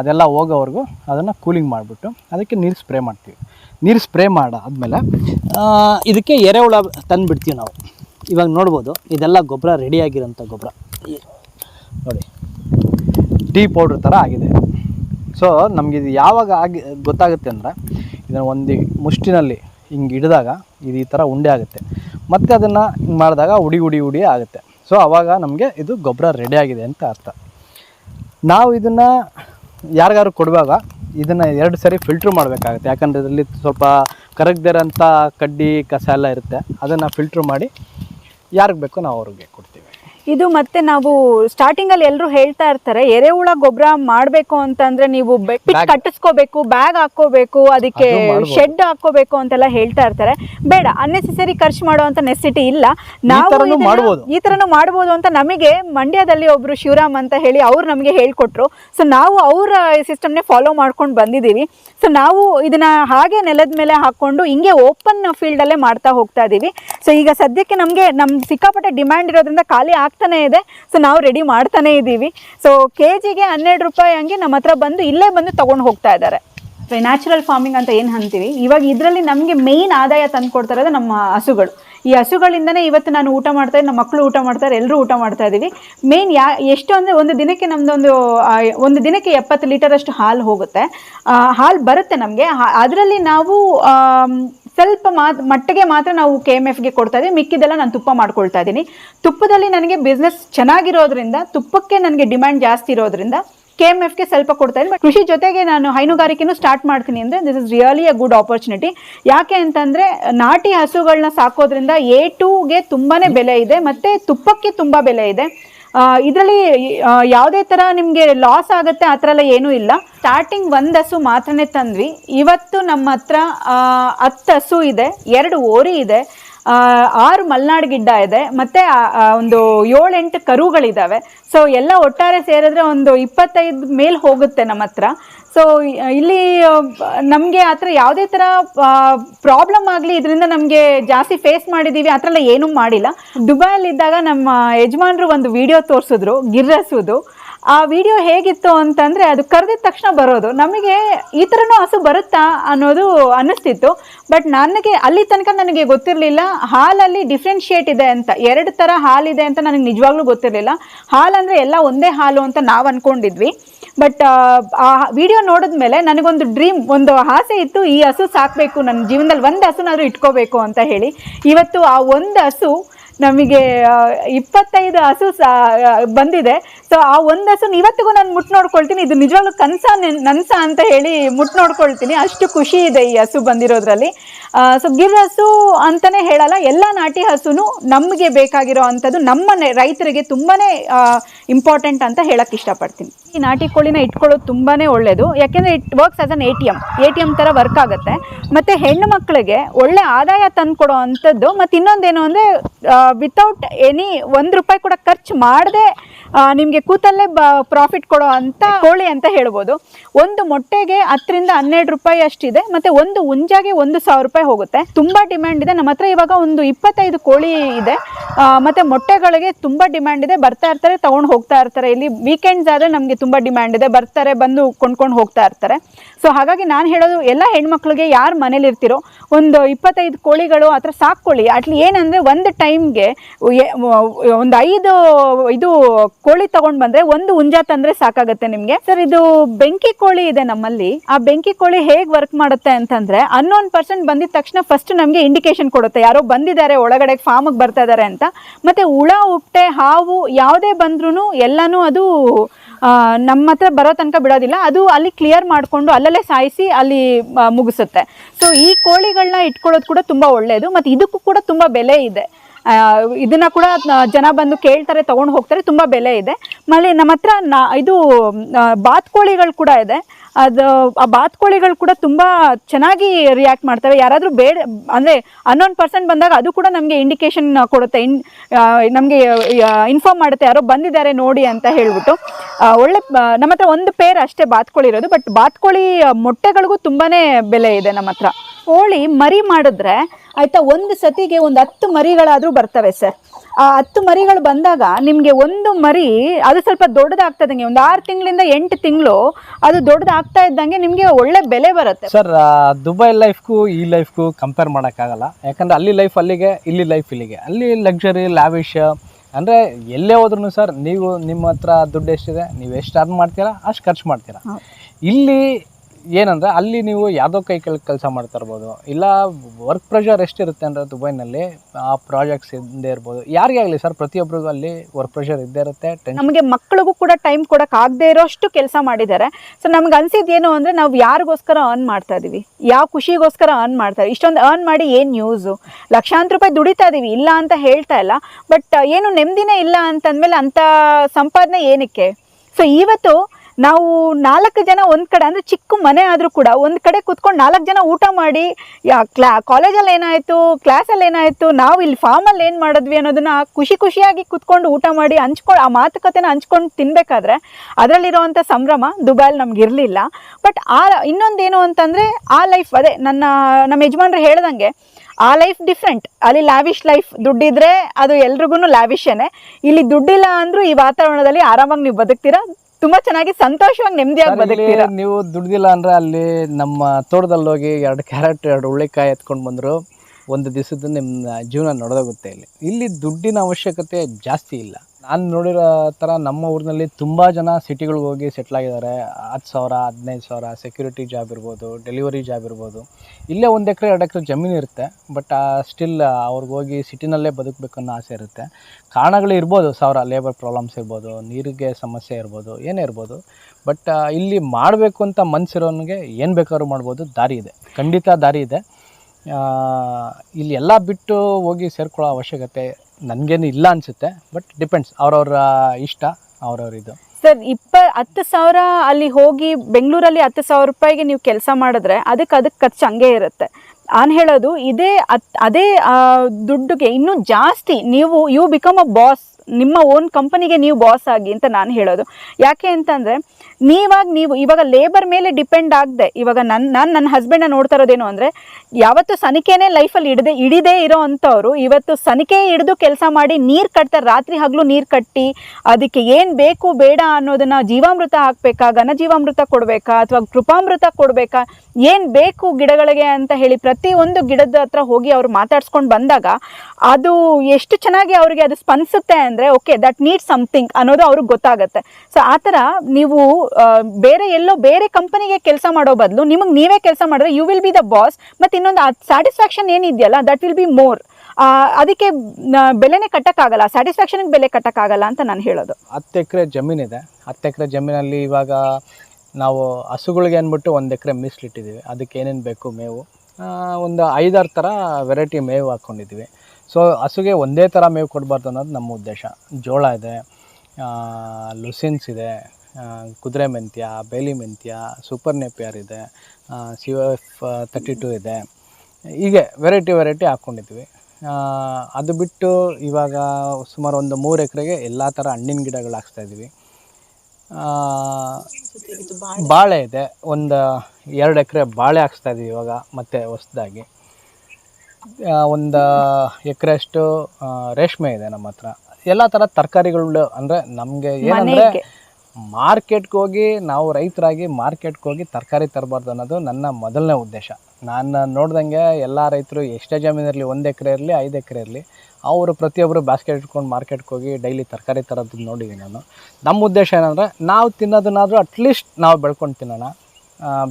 ಅದೆಲ್ಲ ಹೋಗೋವರೆಗೂ ಅದನ್ನು ಕೂಲಿಂಗ್ ಮಾಡಿಬಿಟ್ಟು ಅದಕ್ಕೆ ನೀರು ಸ್ಪ್ರೇ ಮಾಡ್ತೀವಿ. ನೀರು ಸ್ಪ್ರೇ ಮಾಡಾದಮೇಲೆ ಇದಕ್ಕೆ ಎರೆಹುಳ ತಂದುಬಿಡ್ತೀವಿ ನಾವು. ಇವಾಗ ನೋಡ್ಬೋದು, ಇದೆಲ್ಲ ಗೊಬ್ಬರ ರೆಡಿಯಾಗಿರೋಂಥ ಗೊಬ್ಬರ ನೋಡಿ. ಟೀ ಪೌಡ್ರ್ ಥರ ಆಗಿದೆ. ಸೊ ಇದು ಯಾವಾಗ ಆಗಿ, ಗೊತ್ತಾಗುತ್ತೆ ಅಂದರೆ, ಇದನ್ನು ಒಂದು ಮುಷ್ಟಿನಲ್ಲಿ ಹಿಂಗೆ ಹಿಡಿದಾಗ ಇದು ಈ ಥರ ಉಂಡೆ ಆಗುತ್ತೆ. ಮತ್ತು ಅದನ್ನು ಹಿಂಗೆ ಮಾಡಿದಾಗ ಉಡಿ ಉಡಿ ಉಡಿ ಆಗುತ್ತೆ. ಸೊ ಆವಾಗ ನಮಗೆ ಇದು ಗೊಬ್ಬರ ರೆಡಿ ಆಗಿದೆ ಅಂತ ಅರ್ಥ. ನಾವು ಇದನ್ನು ಯಾರಿಗಾರು ಕೊಡುವಾಗ ಇದನ್ನು ಎರಡು ಸರಿ ಫಿಲ್ಟ್ರ್ ಮಾಡಬೇಕಾಗುತ್ತೆ. ಯಾಕಂದರೆ ಇದರಲ್ಲಿ ಸ್ವಲ್ಪ ಕರಗದಿರೋಂಥ ಕಡ್ಡಿ ಕಸ ಎಲ್ಲ ಇರುತ್ತೆ. ಅದನ್ನು ಫಿಲ್ಟ್ರ್ ಮಾಡಿ ಯಾರಿಗೆ ಬೇಕೋ ನಾವು ಅವ್ರಿಗೆ ಕೊಡ್ತೀವಿ. ಇದು ಮತ್ತೆ ನಾವು ಸ್ಟಾರ್ಟಿಂಗ್ ಅಲ್ಲಿ ಎಲ್ಲರೂ ಹೇಳ್ತಾ ಇರ್ತಾರೆ ಎರೆಹುಳ ಗೊಬ್ಬರ ಮಾಡ್ಬೇಕು ಅಂತಂದ್ರೆ ನೀವು ಬೆಟ್ಟಿ Bag. ಕಟ್ಟಿಸ್ಕೋಬೇಕು ಬ್ಯಾಗ್ ಹಾಕೋಬೇಕು ಅದಕ್ಕೆ ಶೆಡ್ ಹಾಕೋಬೇಕು ಅಂತೆಲ್ಲ ಹೇಳ್ತಾ ಇರ್ತಾರೆ. ಬೇಡ ಅನ್ನೆಸೆಸರಿ ಖರ್ಚು ಮಾಡುವಂತ ನೆಸಿಟಿ ಇಲ್ಲ. ನಾವು. ಈ ತರನು ಮಾಡಬಹುದು ಅಂತ ನಮಗೆ ಮಂಡ್ಯದಲ್ಲಿ ಒಬ್ರು ಶಿವರಾಮ್ ಅಂತ ಹೇಳಿ ಅವ್ರು ನಮಗೆ ಹೇಳ್ಕೊಟ್ರು. ಸೊ ನಾವು ಅವರ ಸಿಸ್ಟಮ್ನೇ ಫಾಲೋ ಮಾಡ್ಕೊಂಡು ಬಂದಿದ್ದೀವಿ. ಸೊ ನಾವು ಇದನ್ನ ಹಾಗೆ ನೆಲದ ಮೇಲೆ ಹಾಕೊಂಡು ಹಿಂಗೆ ಓಪನ್ ಫೀಲ್ಡ್ ಅಲ್ಲೇ ಮಾಡ್ತಾ ಹೋಗ್ತಾ ಇದೀವಿ. ಸೊ ಈಗ ಸದ್ಯಕ್ಕೆ ನಮಗೆ ನಮ್ ಸಿಕ್ಕಾಪಟ್ಟೆ ಡಿಮ್ಯಾಂಡ್ ಇರೋದ್ರಿಂದ ಖಾಲಿ ಆಗ್ತಾನೆ ಇದೆ. ಸೊ ನಾವು ರೆಡಿ ಮಾಡ್ತಾನೆ ಇದ್ದೀವಿ. ಸೊ ಕೆ ಜಿಗೆ ಹನ್ನೆರಡು ರೂಪಾಯಿ ಹಂಗೆ ನಮ್ಮ ಹತ್ರ ಬಂದು ಇಲ್ಲೇ ಬಂದು ತಗೊಂಡು ಹೋಗ್ತಾ ಇದ್ದಾರೆ. ನ್ಯಾಚುರಲ್ ಫಾರ್ಮಿಂಗ್ ಅಂತ ಏನು ಅಂತೀವಿ? ಇವಾಗ ಇದರಲ್ಲಿ ನಮಗೆ ಮೇಯ್ನ್ ಆದಾಯ ತಂದು ಕೊಡ್ತಾ ನಮ್ಮ ಹಸುಗಳು. ಈ ಹಸುಗಳಿಂದನೇ ಇವತ್ತು ನಾನು ಊಟ ಮಾಡ್ತಾ ನಮ್ಮ ಮಕ್ಕಳು ಊಟ ಮಾಡ್ತಾರೆ ಎಲ್ಲರೂ ಊಟ ಮಾಡ್ತಾ ಇದ್ದೀವಿ. ಮೇನ್ ಯಾ, ಎಷ್ಟು ಅಂದರೆ ಒಂದು ದಿನಕ್ಕೆ ನಮ್ಮದೊಂದು ಒಂದು ದಿನಕ್ಕೆ ಎಪ್ಪತ್ತು ಲೀಟರಷ್ಟು ಹಾಲು ಹೋಗುತ್ತೆ. ಹಾಲು ಬರುತ್ತೆ ನಮಗೆ. ಅದರಲ್ಲಿ ನಾವು ಸ್ವಲ್ಪ ಮಟ್ಟಿಗೆ ಮಾತ್ರ ನಾವು ಕೆ ಎಂ ಎಫ್ಗೆ ಕೊಡ್ತಾ ಇದ್ದೀವಿ. ಮಿಕ್ಕಿದೆಲ್ಲ ನಾನು ತುಪ್ಪ ಮಾಡ್ಕೊಳ್ತಾ ಇದ್ದೀನಿ. ತುಪ್ಪದಲ್ಲಿ ನನಗೆ ಬಿಸ್ನೆಸ್ ಚೆನ್ನಾಗಿರೋದ್ರಿಂದ, ತುಪ್ಪಕ್ಕೆ ನನಗೆ ಡಿಮ್ಯಾಂಡ್ ಜಾಸ್ತಿ ಇರೋದ್ರಿಂದ ಕೆ ಎಂ ಎಫ್ಗೆ ಸ್ವಲ್ಪ ಕೊಡ್ತಾ ಇದ್ದೀನಿ. ಕೃಷಿ ಜೊತೆಗೆ ನಾನು ಹೈನುಗಾರಿಕೆನೂ ಸ್ಟಾರ್ಟ್ ಮಾಡ್ತೀನಿ ಅಂದರೆ this is really a good opportunity ಯಾಕೆ ಅಂತಂದರೆ, ನಾಟಿ ಹಸುಗಳನ್ನ ಸಾಕೋದ್ರಿಂದ ಎ ಟೂಗೆ ತುಂಬಾ ಬೆಲೆ ಇದೆ, ಮತ್ತು ತುಪ್ಪಕ್ಕೆ ತುಂಬ ಬೆಲೆ ಇದೆ. ಇದರಲ್ಲಿ ಯಾವುದೇ ಥರ ನಿಮಗೆ ಲಾಸ್ ಆಗುತ್ತೆ, ಆ ಥರ ಎಲ್ಲ ಏನೂ ಇಲ್ಲ. ಸ್ಟಾರ್ಟಿಂಗ್ ಒಂದು ಹಸು ಮಾತ್ರನೇ ತಂದ್ವಿ. ಇವತ್ತು ನಮ್ಮ ಹತ್ರ ಹತ್ತು ಹಸು ಇದೆ, ಎರಡು ಓರಿ ಇದೆ ಆರು ಮಲ್ನಾಡ್ ಗಿಡ್ಡ ಇದೆ, ಮತ್ತು ಒಂದು ಏಳೆಂಟು ಕರುಗಳಿದ್ದಾವೆ ಸೊ ಎಲ್ಲ ಒಟ್ಟಾರೆ ಸೇರಿದ್ರೆ ಒಂದು ಇಪ್ಪತ್ತೈದು ಮೇಲೆ ಹೋಗುತ್ತೆ ನಮ್ಮ ಹತ್ರ. ಸೊ ಇಲ್ಲಿ ನಮಗೆ ಆ ಥರ ಯಾವುದೇ ಥರ ಪ್ರಾಬ್ಲಮ್ ಆಗಲಿ ಇದರಿಂದ ನಮಗೆ ಜಾಸ್ತಿ ಫೇಸ್ ಮಾಡಿದ್ದೀವಿ ಆ ಥರ ಎಲ್ಲ ಏನೂ ಮಾಡಿಲ್ಲ. ದುಬೈಯಲ್ಲಿದ್ದಾಗ ನಮ್ಮ ಯಜಮಾನ್ರು ಒಂದು ವಿಡಿಯೋ ತೋರಿಸಿದ್ರು, ಗಿರ್ರಸುದು. ಆ ವಿಡಿಯೋ ಹೇಗಿತ್ತು ಅಂತಂದರೆ ಅದು ಕರೆದಿದ ತಕ್ಷಣ ಬರೋದು. ನಮಗೆ ಈ ಥರನೂ ಹಸು ಬರುತ್ತಾ ಅನ್ನೋದು ಅನ್ನಿಸ್ತಿತ್ತು. ಬಟ್ ನನಗೆ ಅಲ್ಲಿ ತನಕ ನನಗೆ ಗೊತ್ತಿರಲಿಲ್ಲ. ಹಾಲಲ್ಲಿ ಡಿಫ್ರೆನ್ಷಿಯೇಟ್ ಇದೆ ಅಂತ. ಎರಡು ಥರ ಹಾಲಿದೆ ಅಂತ ನನಗೆ ನಿಜವಾಗ್ಲೂ ಗೊತ್ತಿರಲಿಲ್ಲ. ಹಾಲಂದರೆ ಎಲ್ಲ ಒಂದೇ ಹಾಲು ಅಂತ ನಾವು ಅಂದ್ಕೊಂಡಿದ್ವಿ ಬಟ್ ಆ ವಿಡಿಯೋ ನೋಡಿದ್ಮೇಲೆ ನನಗೊಂದು ಡ್ರೀಮ್ ಒಂದು ಆಸೆ ಇತ್ತು, ಈ ಹಸು ಸಾಕಬೇಕು, ನನ್ನ ಜೀವನದಲ್ಲಿ ಒಂದು ಹಸುನಾದರೂ ಇಟ್ಕೋಬೇಕು ಅಂತ ಹೇಳಿ. ಇವತ್ತು ಆ ಒಂದು ಹಸು ನಮಗೆ ಇಪ್ಪತ್ತೈದು ಹಸು ಸಾ ಬಂದಿದೆ. ಸೊ ಆ ಒಂದು ಹಸು ಇವತ್ತಿಗೂ ನಾನು ಮುಟ್ ನೋಡ್ಕೊಳ್ತೀನಿ. ಇದು ನಿಜವಾಗ್ಲೂ ಕನಸ ನನ್ಸ ಅಂತ ಹೇಳಿ ಮುಟ್ ನೋಡ್ಕೊಳ್ತೀನಿ. ಅಷ್ಟು ಖುಷಿ ಇದೆ ಈ ಹಸು ಬಂದಿರೋದ್ರಲ್ಲಿ. ಸೊ ಗಿರ್ ಹಸು ಅಂತಾನೆ ಹೇಳಲ್ಲ, ಎಲ್ಲ ನಾಟಿ ಹಸುನು ನಮಗೆ ಬೇಕಾಗಿರೋ ಅಂಥದ್ದು ನಮ್ಮ ರೈತರಿಗೆ ತುಂಬಾ ಇಂಪಾರ್ಟೆಂಟ್ ಅಂತ ಹೇಳಕ್ ಇಷ್ಟಪಡ್ತೀನಿ. ಈ ನಾಟಿ ಕೋಳಿನ ಇಟ್ಕೊಳ್ಳೋದು ತುಂಬಾನೇ ಒಳ್ಳೆಯದು ಯಾಕೆಂದರೆ it works as an A T M A T M ಥರ ವರ್ಕ್ ಆಗುತ್ತೆ. ಮತ್ತು ಹೆಣ್ಣು ಮಕ್ಕಳಿಗೆ ಒಳ್ಳೆ ಆದಾಯ ತಂದುಕೊಡೋ ಅಂಥದ್ದು ಮತ್ತು ಇನ್ನೊಂದೇನು ಅಂದರೆ ವಿತೌಟ್ ಎನಿ ಒಂದು ರೂಪಾಯಿ ಕೂಡ ಖರ್ಚು ಮಾಡದೆ ನಿಮಗೆ ಕೂತಲ್ಲೇ ಬ ಪ್ರಾಫಿಟ್ ಕೊಡೋ ಅಂತ ಕೋಳಿ ಅಂತ ಹೇಳ್ಬೋದು. ಒಂದು ಮೊಟ್ಟೆಗೆ ಹತ್ತರಿಂದ ಹನ್ನೆರಡು ರೂಪಾಯಿ ಅಷ್ಟಿದೆ, ಮತ್ತು ಒಂದು ಉಂಜಾಗೆ ಒಂದು ಸಾವಿರ ರೂಪಾಯಿ ಹೋಗುತ್ತೆ. ತುಂಬ ಡಿಮ್ಯಾಂಡ್ ಇದೆ. ನಮ್ಮ ಹತ್ರ ಇವಾಗ ಒಂದು ಇಪ್ಪತ್ತೈದು ಕೋಳಿ ಇದೆ. ಮತ್ತು ಮೊಟ್ಟೆಗಳಿಗೆ ತುಂಬ ಡಿಮ್ಯಾಂಡ್ ಇದೆ. ಬರ್ತಾ ಇರ್ತಾರೆ, ತಗೊಂಡು ಹೋಗ್ತಾ ಇರ್ತಾರೆ. ಇಲ್ಲಿ ವೀಕೆಂಡ್ಸ್ ಆದರೆ ನಮಗೆ ತುಂಬ ಡಿಮ್ಯಾಂಡ್ ಇದೆ. ಬರ್ತಾರೆ, ಬಂದು ಕೊಂಡ್ಕೊಂಡು ಹೋಗ್ತಾ ಇರ್ತಾರೆ. ಸೊ ಹಾಗಾಗಿ ನಾನು ಹೇಳೋದು ಎಲ್ಲ ಹೆಣ್ಮಕ್ಳಿಗೆ ಯಾರು ಮನೇಲಿ ಇರ್ತಿರೋ ಒಂದು ಇಪ್ಪತ್ತೈದು ಕೋಳಿಗಳು ಆ ಥರ ಸಾಕ್ಕೊಳ್ಳಿ. ಅಟ್ಲಿ ಏನಂದರೆ ಒಂದು ಟೈಮ್ಗೆ ಒಂದು ಐದು ಇದು ಕೋಳಿ ತಗೊಂಡು ಬಂದರೆ ಒಂದು ಹುಂಜ ತಂದರೆ ಸಾಕಾಗುತ್ತೆ ನಿಮಗೆ. ಸರ್ ಇದು ಬೆಂಕಿ ಕೋಳಿ ಇದೆ ನಮ್ಮಲ್ಲಿ. ಆ ಬೆಂಕಿ ಕೋಳಿ ಹೇಗೆ ವರ್ಕ್ ಮಾಡುತ್ತೆ ಅಂತಂದರೆ ಅನ್ನೋನ್ ಪರ್ಸೆಂಟ್ ಬಂದಿದ ತಕ್ಷಣ ಫಸ್ಟ್ ನಮಗೆ ಇಂಡಿಕೇಶನ್ ಕೊಡುತ್ತೆ. ಯಾರೋ ಬಂದಿದ್ದಾರೆ, ಒಳಗಡೆ ಫಾರ್ಮಿಗೆ ಬರ್ತಾ ಇದ್ದಾರೆ ಅಂತ. ಮತ್ತು ಹುಳ, ಉಪ್ಟೆ, ಹಾವು ಯಾವುದೇ ಬಂದ್ರೂ ಎಲ್ಲನೂ ಅದು ನಮ್ಮ ಹತ್ರ ಬರೋ ತನಕ ಬಿಡೋದಿಲ್ಲ. ಅದು ಅಲ್ಲಿ ಕ್ಲಿಯರ್ ಮಾಡಿಕೊಂಡು ಅಲ್ಲಲ್ಲೇ ಸಾಯಿಸಿ ಅಲ್ಲಿ ಮುಗಿಸುತ್ತೆ. ಸೊ ಈ ಕೋಳಿಗಳನ್ನ ಇಟ್ಕೊಳ್ಳೋದು ಕೂಡ ತುಂಬ ಒಳ್ಳೆಯದು ಮತ್ತು ಇದಕ್ಕೂ ಕೂಡ ತುಂಬ ಬೆಲೆ ಇದೆ. ಇದನ್ನ ಕೂಡ ಜನ ಬಂದು ಕೇಳ್ತಾರೆ, ತಗೊಂಡು ಹೋಗ್ತಾರೆ, ತುಂಬ ಬೆಲೆ ಇದೆ. ಮಳೆ ನಮ್ಮ ಹತ್ರ ನಾ, ಇದು ಬಾತ್ಕೋಳಿಗಳು ಕೂಡ ಇದೆ. ಅದು, ಆ ಬಾತ್ಕೋಳಿಗಳು ಕೂಡ ತುಂಬ ಚೆನ್ನಾಗಿ ರಿಯಾಕ್ಟ್ ಮಾಡ್ತವೆ. ಯಾರಾದರೂ ಬೇಡ, ಅಂದರೆ ಅನ್ನೋನ್ ಪರ್ಸೆಂಟ್ ಬಂದಾಗ ಅದು ಕೂಡ ನಮಗೆ ಇಂಡಿಕೇಶನ್ ಕೊಡುತ್ತೆ. ಇನ್ ನಮಗೆ ಇನ್ಫಾರ್ಮ್ ಮಾಡುತ್ತೆ. ಯಾರೋ ಬಂದಿದ್ದಾರೆ ನೋಡಿ ಅಂತ ಹೇಳ್ಬಿಟ್ಟು. ಒಳ್ಳೆ ನಮ್ಮ ಹತ್ರ ಒಂದು ಪೇರ್ ಅಷ್ಟೇ ಬಾತುಕೋಳಿ ಇರೋದು. ಬಟ್ ಬಾತ್ಕೋಳಿ ಮೊಟ್ಟೆಗಳಿಗೂ ತುಂಬಾ ಬೆಲೆ ಇದೆ ನಮ್ಮ ಹತ್ರ ಕೋಳಿ ಮರಿ ಮಾಡಿದ್ರೆ ಆಯಿತಾ ಒಂದು ಸತಿಗೆ ಒಂದು ಹತ್ತು ಮರಿಗಳಾದರೂ ಬರ್ತವೆ ಸರ್. ಆ ಹತ್ತು ಮರಿಗಳು ಬಂದಾಗ ನಿಮಗೆ ಒಂದು ಮರಿ ಅದು ಸ್ವಲ್ಪ ದೊಡ್ಡದಾಗ್ತದಂಗೆ ಒಂದು ಆರು ತಿಂಗಳಿಂದ ಎಂಟು ತಿಂಗಳು ಅದು ದೊಡ್ಡದಾಗ್ತಾ ಇದ್ದಂಗೆ ನಿಮಗೆ ಒಳ್ಳೆ ಬೆಲೆ ಬರುತ್ತೆ. ಸರ್ ದುಬೈ ಲೈಫ್ಗೂ ಈ ಲೈಫ್ಗೂ ಕಂಪೇರ್ ಮಾಡೋಕ್ಕಾಗಲ್ಲ. ಯಾಕಂದರೆ ಅಲ್ಲಿ ಲೈಫ್ ಅಲ್ಲಿಗೆ ಇಲ್ಲಿ ಲೈಫ್ ಇಲ್ಲಿಗೆ. ಅಲ್ಲಿ ಲಕ್ಸುರಿ ಲ್ಯಾವಿಶ್ ಅಂದರೆ ಎಲ್ಲೇ ಹೋದ್ರೂ ಸರ್ ನೀವು ನಿಮ್ಮ ಹತ್ರ ದುಡ್ಡು ಎಷ್ಟಿದೆ ನೀವು ಎಷ್ಟು ಅರ್ನ್ ಮಾಡ್ತೀರಾ ಅಷ್ಟು ಖರ್ಚು ಮಾಡ್ತೀರಾ. ಇಲ್ಲಿ ಏನಂದರೆ ಅಲ್ಲಿ ನೀವು ಯಾವುದೋ ಕೈ ಕೆಳಗೆ ಕೆಲಸ ಮಾಡ್ತಾ ಇರ್ಬೋದು. ಇಲ್ಲ ವರ್ಕ್ ಪ್ರೆಷರ್ ಎಷ್ಟಿರುತ್ತೆ ಅಂದರೆ ದುಬೈನಲ್ಲಿ, ಆ ಪ್ರಾಜೆಕ್ಟ್ಸ್ ಇದ್ದೇ ಇರ್ಬೋದು. ಯಾರಿಗೇ ಆಗಲಿ ಸರ್ ಪ್ರತಿಯೊಬ್ಬರಿಗೂ ಅಲ್ಲಿ ವರ್ಕ್ ಪ್ರೆಷರ್ ಇದ್ದೇ ಇರುತ್ತೆ ನಮಗೆ ಮಕ್ಕಳಿಗೂ ಕೂಡ ಟೈಮ್ ಕೊಡೋಕ್ಕಾಗದೇ ಇರೋಷ್ಟು ಕೆಲಸ ಮಾಡಿದ್ದಾರೆ. ಸೊ ನಮ್ಗೆ ಅನ್ಸಿದ್ದು ಏನು ಅಂದ್ರೆ ನಾವು ಯಾರಿಗೋಸ್ಕರ ಅರ್ನ್ ಮಾಡ್ತಾ ಇದ್ದೀವಿ ಯಾವ ಖುಷಿಗೋಸ್ಕರ ಅರ್ನ್ ಮಾಡ್ತಾ ಇದೀವಿ? ಇಷ್ಟೊಂದು ಅರ್ನ್ ಮಾಡಿ ಏನು ನ್ಯೂಸು ಲಕ್ಷಾಂತರ ರೂಪಾಯಿ ದುಡಿತಾ ಇದ್ದೀವಿ ಇಲ್ಲ ಅಂತ ಹೇಳ್ತಾ ಇಲ್ಲ. ಬಟ್ ಏನು ನೆಮ್ಮದಿನೇ ಇಲ್ಲ ಅಂತಂದ್ಮೇಲೆ ಅಂತ ಸಂಪಾದನೆ ಏನಕ್ಕೆ? ಸೊ ಇವತ್ತು ನಾವು ನಾಲ್ಕು ಜನ ಒಂದು ಕಡೆ, ಅಂದರೆ ಚಿಕ್ಕ ಮನೆ ಆದರೂ ಕೂಡ ಒಂದು ಕಡೆ ಕೂತ್ಕೊಂಡು ನಾಲ್ಕು ಜನ ಊಟ ಮಾಡಿ, ಯಾ ಕ್ಲಾ ಕಾಲೇಜಲ್ಲಿ ಏನಾಯಿತು ಕ್ಲಾಸಲ್ಲಿ ಏನಾಯಿತು, ನಾವು ಇಲ್ಲಿ ಫಾರ್ಮಲ್ಲಿ ಏನು ಮಾಡಿದ್ವಿ ಅನ್ನೋದನ್ನ ಖುಷಿ ಖುಷಿಯಾಗಿ ಕೂತ್ಕೊಂಡು ಊಟ ಮಾಡಿ ಹಂಚ್ಕೊಂಡು ಆ ಮಾತುಕತೆನ ಹಂಚ್ಕೊಂಡು ತಿನ್ಬೇಕಾದ್ರೆ ಅದರಲ್ಲಿರುವಂಥ ಸಂಭ್ರಮ ದುಬೈಲಿ ನಮ್ಗೆ ಇರಲಿಲ್ಲ. ಬಟ್ ಆ ಇನ್ನೊಂದೇನು ಅಂತಂದರೆ ಆ ಲೈಫ್ ಅದೇ ನನ್ನ, ನಮ್ಮ ಯಜಮಾನ್ರು ಹೇಳ್ದಂಗೆ, ಆ ಲೈಫ್ ಡಿಫ್ರೆಂಟ್ ಅಲ್ಲಿ ಲಾವಿಶ್ ಲೈಫ್ ದುಡ್ಡಿದ್ರೆ ಅದು ಎಲ್ರಿಗೂ ಲ್ಯಾವಿಶೇನೆ ಇಲ್ಲಿ ದುಡ್ಡಿಲ್ಲ ಅಂದರೂ ಈ ವಾತಾವರಣದಲ್ಲಿ ಆರಾಮಾಗಿ ನೀವು ಬದುಕ್ತೀರಾ? ತುಂಬಾ ಚೆನ್ನಾಗಿ ಸಂತೋಷವಾಗಿ ನೆಮ್ಮದಿಯಾಗಿ ಬದುಕ್ತೀರಾ? ನೀವು ದುಡ್ದಿಲ್ಲ ಅಂದ್ರೆ ಅಲ್ಲಿ ನಮ್ಮ ತೋಟದಲ್ಲಿ ಹೋಗಿ ಎರಡು ಕ್ಯಾರೆಟ್ ಎರಡು ಉಳ್ಳಿಕಾಯಿ ಎತ್ಕೊಂಡು ಬಂದ್ರು. ಒಂದು ದಿವಸದ ನಿಮ್ಮ ಜೀವನ ನಡೆದೋಗುತ್ತೆ ಇಲ್ಲಿ. ಇಲ್ಲಿ ದುಡ್ಡಿನ ಅವಶ್ಯಕತೆ ಜಾಸ್ತಿ ಇಲ್ಲ. ನಾನು ನೋಡಿರೋ ಥರ ನಮ್ಮ ಊರಿನಲ್ಲಿ ತುಂಬ ಜನ ಸಿಟಿಗಳಿಗೆ ಹೋಗಿ ಸೆಟ್ಲ್ ಆಗಿದ್ದಾರೆ. ಹತ್ತು ಸಾವಿರ, ಹದಿನೈದು ಸಾವಿರ ಸೆಕ್ಯೂರಿಟಿ ಜಾಬ್ ಇರ್ಬೋದು ಡೆಲಿವರಿ ಜಾಬ್ ಇರ್ಬೋದು. ಇಲ್ಲೇ ಒಂದು ಎಕರೆ, ಎರಡು ಎಕರೆ ಜಮೀನು ಇರುತ್ತೆ ಬಟ್ ಸ್ಟಿಲ್ ಅವ್ರಿಗೋಗಿ ಸಿಟಿನಲ್ಲೇ ಬದುಕಬೇಕು ಅನ್ನೋ ಆಸೆ ಇರುತ್ತೆ. ಕಾರಣಗಳು ಇರ್ಬೋದು, ಸಾವಿರ ಲೇಬರ್ ಪ್ರಾಬ್ಲಮ್ಸ್ ಇರ್ಬೋದು, ನೀರಿಗೆ ಸಮಸ್ಯೆ ಇರ್ಬೋದು, ಏನೇ ಇರ್ಬೋದು. ಬಟ್ ಇಲ್ಲಿ ಮಾಡಬೇಕು ಅಂತ ಮನಸ್ಸಿರೋನಿಗೆ ಏನು ಬೇಕಾದ್ರೂ ಮಾಡ್ಬೋದು, ದಾರಿ ಇದೆ. ಖಂಡಿತ ದಾರಿ ಇದೆ. ಇಲ್ಲಿ ಎಲ್ಲ ಬಿಟ್ಟು ಹೋಗಿ ಸೇರ್ಕೊಳ್ಳೋ ಅವಶ್ಯಕತೆ ನನಗೇನು ಇಲ್ಲ ಅನಿಸುತ್ತೆ ಬಟ್ ಡಿಪೆಂಡ್ಸ್ ಅವ್ರವ್ರ ಇಷ್ಟ, ಅವ್ರವ್ರ ಇದು. ಸರ್, ಇಪ್ಪ, ಹತ್ತು ಸಾವಿರ ಅಲ್ಲಿ ಹೋಗಿ ಬೆಂಗಳೂರಲ್ಲಿ ಹತ್ತು ಸಾವಿರ ರೂಪಾಯಿಗೆ ನೀವು ಕೆಲಸ ಮಾಡಿದ್ರೆ ಅದಕ್ಕೆ ಅದಕ್ಕೆ ಖರ್ಚು ಹಂಗೆ ಇರುತ್ತೆ. ನಾನು ಹೇಳೋದು, ಇದೇ ಅದೇ ದುಡ್ಡುಗೆ ಇನ್ನೂ ಜಾಸ್ತಿ ನೀವು ಯು ಬಿಕಮ್ ಅ ಬಾಸ್ ನಿಮ್ಮ ಓನ್ ಕಂಪನಿಗೆ ನೀವು ಬಾಸ್ ಆಗಿ ಅಂತ ನಾನು ಹೇಳೋದು. ಯಾಕೆ ಅಂತಂದರೆ, ನೀವಾಗ ನೀವು, ಇವಾಗ ಲೇಬರ್ ಮೇಲೆ ಡಿಪೆಂಡ್ ಆಗದೆ, ಇವಾಗ ನನ್ನ ನಾನು ನನ್ನ ಹಸ್ಬೆಂಡ್ನ ನೋಡ್ತಾ ಇರೋದೇನು ಅಂದರೆ, ಯಾವತ್ತು ಸನಿಕೆನೇ ಲೈಫಲ್ಲಿ ಹಿಡದೆ ಹಿಡಿದೇ ಇರೋ ಅಂಥವ್ರು ಇವತ್ತು ಸನಿಕೆ ಹಿಡಿದು ಕೆಲಸ ಮಾಡಿ ನೀರು ಕಟ್ತಾರೆ, ರಾತ್ರಿ ಹಗಲು ನೀರು ಕಟ್ಟಿ, ಅದಕ್ಕೆ ಏನು ಬೇಕು ಬೇಡ ಅನ್ನೋದನ್ನ ಜೀವಾಮೃತ ಹಾಕಬೇಕಾ ಘನಜೀವಾಮೃತ ಕೊಡಬೇಕಾ, ಅಥವಾ ಕೃಪಾಮೃತ ಕೊಡಬೇಕಾ, ಏನು ಬೇಕು ಗಿಡಗಳಿಗೆ ಅಂತ ಹೇಳಿ ಪ್ರತಿಯೊಂದು ಗಿಡದ ಹತ್ರ ಹೋಗಿ ಅವ್ರು ಮಾತಾಡ್ಸ್ಕೊಂಡು ಬಂದಾಗ, ಅದು ಎಷ್ಟು ಚೆನ್ನಾಗಿ ಅವರಿಗೆ ಅದು ಸ್ಪಂದಿಸುತ್ತೆ ಅಂದರೆ ಓಕೆ ದಟ್ ನೀಡ್ ಸಮಥಿಂಗ್ ಅನ್ನೋದು ಅವ್ರಿಗೆ ಗೊತ್ತಾಗುತ್ತೆ. ಸೊ ಆ ಥರ ನೀವು ಬೇರೆ ಎಲ್ಲೋ ಬೇರೆ ಕಂಪನಿಗೆ ಕೆಲಸ ಮಾಡೋ ಬದಲು ನಿಮಗೆ ನೀವೇ ಕೆಲಸ ಮಾಡಿದ್ರೆ you will be the boss ಮತ್ತು ಇನ್ನೊಂದು ಸ್ಯಾಟಿಸ್ಫ್ಯಾಕ್ಷನ್ ಏನಿದೆಯಲ್ಲ ದಟ್ ವಿಲ್ ಬಿ ಮೋರ್ ಅದಕ್ಕೆ ಬೆಲೆನೇ ಕಟ್ಟಕ್ಕಾಗಲ್ಲ ಸ್ಯಾಟಿಸ್ಫ್ಯಾಕ್ಷನ್ಗೆ ಬೆಲೆ ಕಟ್ಟಕ್ಕಾಗಲ್ಲ ಅಂತ ನಾನು ಹೇಳೋದು. ಹತ್ತು ಎಕರೆ ಜಮೀನಿದೆ ಹತ್ತು ಎಕರೆ ಜಮೀನಲ್ಲಿ ಇವಾಗ ನಾವು ಹಸುಗಳಿಗೆ ಅಂದ್ಬಿಟ್ಟು ಒಂದು ಎಕರೆ ಮೀಸಲಿಟ್ಟಿದ್ದೀವಿ ಅದಕ್ಕೆ ಏನೇನು ಬೇಕು ಮೇವು. ಒಂದು ಐದಾರು ಥರ ವೆರೈಟಿ ಮೇವು ಹಾಕ್ಕೊಂಡಿದ್ದೀವಿ. ಸೊ ಹಸುಗೆ ಒಂದೇ ಥರ ಮೇವು ಕೊಡಬಾರ್ದು ಅನ್ನೋದು ನಮ್ಮ ಉದ್ದೇಶ. ಜೋಳ ಇದೆ ಲುಸಿನ್ಸ್ ಇದೆ ಕುದುರೆ ಮೆಂತ್ಯ ಬೇಲಿ ಮೆಂತ್ಯ ಸೂಪರ್ ನೆಪಿಯರ್ ಇದೆ ಸಿ ಎಫ್ ತರ್ಟಿ ಟು ಇದೆ. ಹೀಗೆ ವೆರೈಟಿ ವೆರೈಟಿ ಹಾಕ್ಕೊಂಡಿದ್ವಿ ಅದು ಬಿಟ್ಟು ಇವಾಗ ಸುಮಾರು ಒಂದು ಮೂರು ಎಕರೆಗೆ ಎಲ್ಲ ಥರ ಹಣ್ಣಿನ ಗಿಡಗಳು ಹಾಕ್ಸ್ತಾ ಇದ್ದೀವಿ. ಆ, ಬಾಳೆ ಇದೆ. ಒಂದು ಎರಡು ಎಕರೆ ಬಾಳೆ ಹಾಕ್ಸ್ತಾ ಇದ್ದೀವಿ ಇವಾಗ ಮತ್ತೆ ಹೊಸ್ದಾಗಿ. ಒಂದು ಎಕರೆಷ್ಟು ರೇಷ್ಮೆ ಇದೆ ನಮ್ಮ ಹತ್ರ. ಎಲ್ಲ ಥರ ತರಕಾರಿಗಳು ಅಂದರೆ ನಮಗೆ ಏನಂದರೆ. ಮಾರ್ಕೆಟ್ಗೆ ಹೋಗಿ ನಾವು ರೈತರಾಗಿ ಮಾರ್ಕೆಟ್ಗೆ ಹೋಗಿ ತರಕಾರಿ ತರಬಾರ್ದು ಅನ್ನೋದು ನನ್ನ ಮೊದಲನೇ ಉದ್ದೇಶ. ನಾನು ನೋಡ್ದಂಗೆ ಎಲ್ಲ ರೈತರು ಎಷ್ಟೇ ಜಮೀನಿರಲಿ ಒಂದು ಎಕರೆ ಇರಲಿ, ಐದು ಎಕರೆ ಇರಲಿ, ಅವರು ಪ್ರತಿಯೊಬ್ಬರು ಬಾಸ್ಕೆಟ್ ಇಟ್ಕೊಂಡು ಮಾರ್ಕೆಟ್ಗೆ ಹೋಗಿ ಡೈಲಿ ತರಕಾರಿ ತರೋದು ನೋಡಿದ್ದೀನಿ ನಾನು. ನಮ್ಮ ಉದ್ದೇಶ ಏನಂದರೆ ನಾವು ತಿನ್ನೋದನ್ನಾದರೂ ಅಟ್ಲೀಸ್ಟ್ ನಾವು ಬೆಳ್ಕೊಂಡು ತಿನ್ನೋಣ.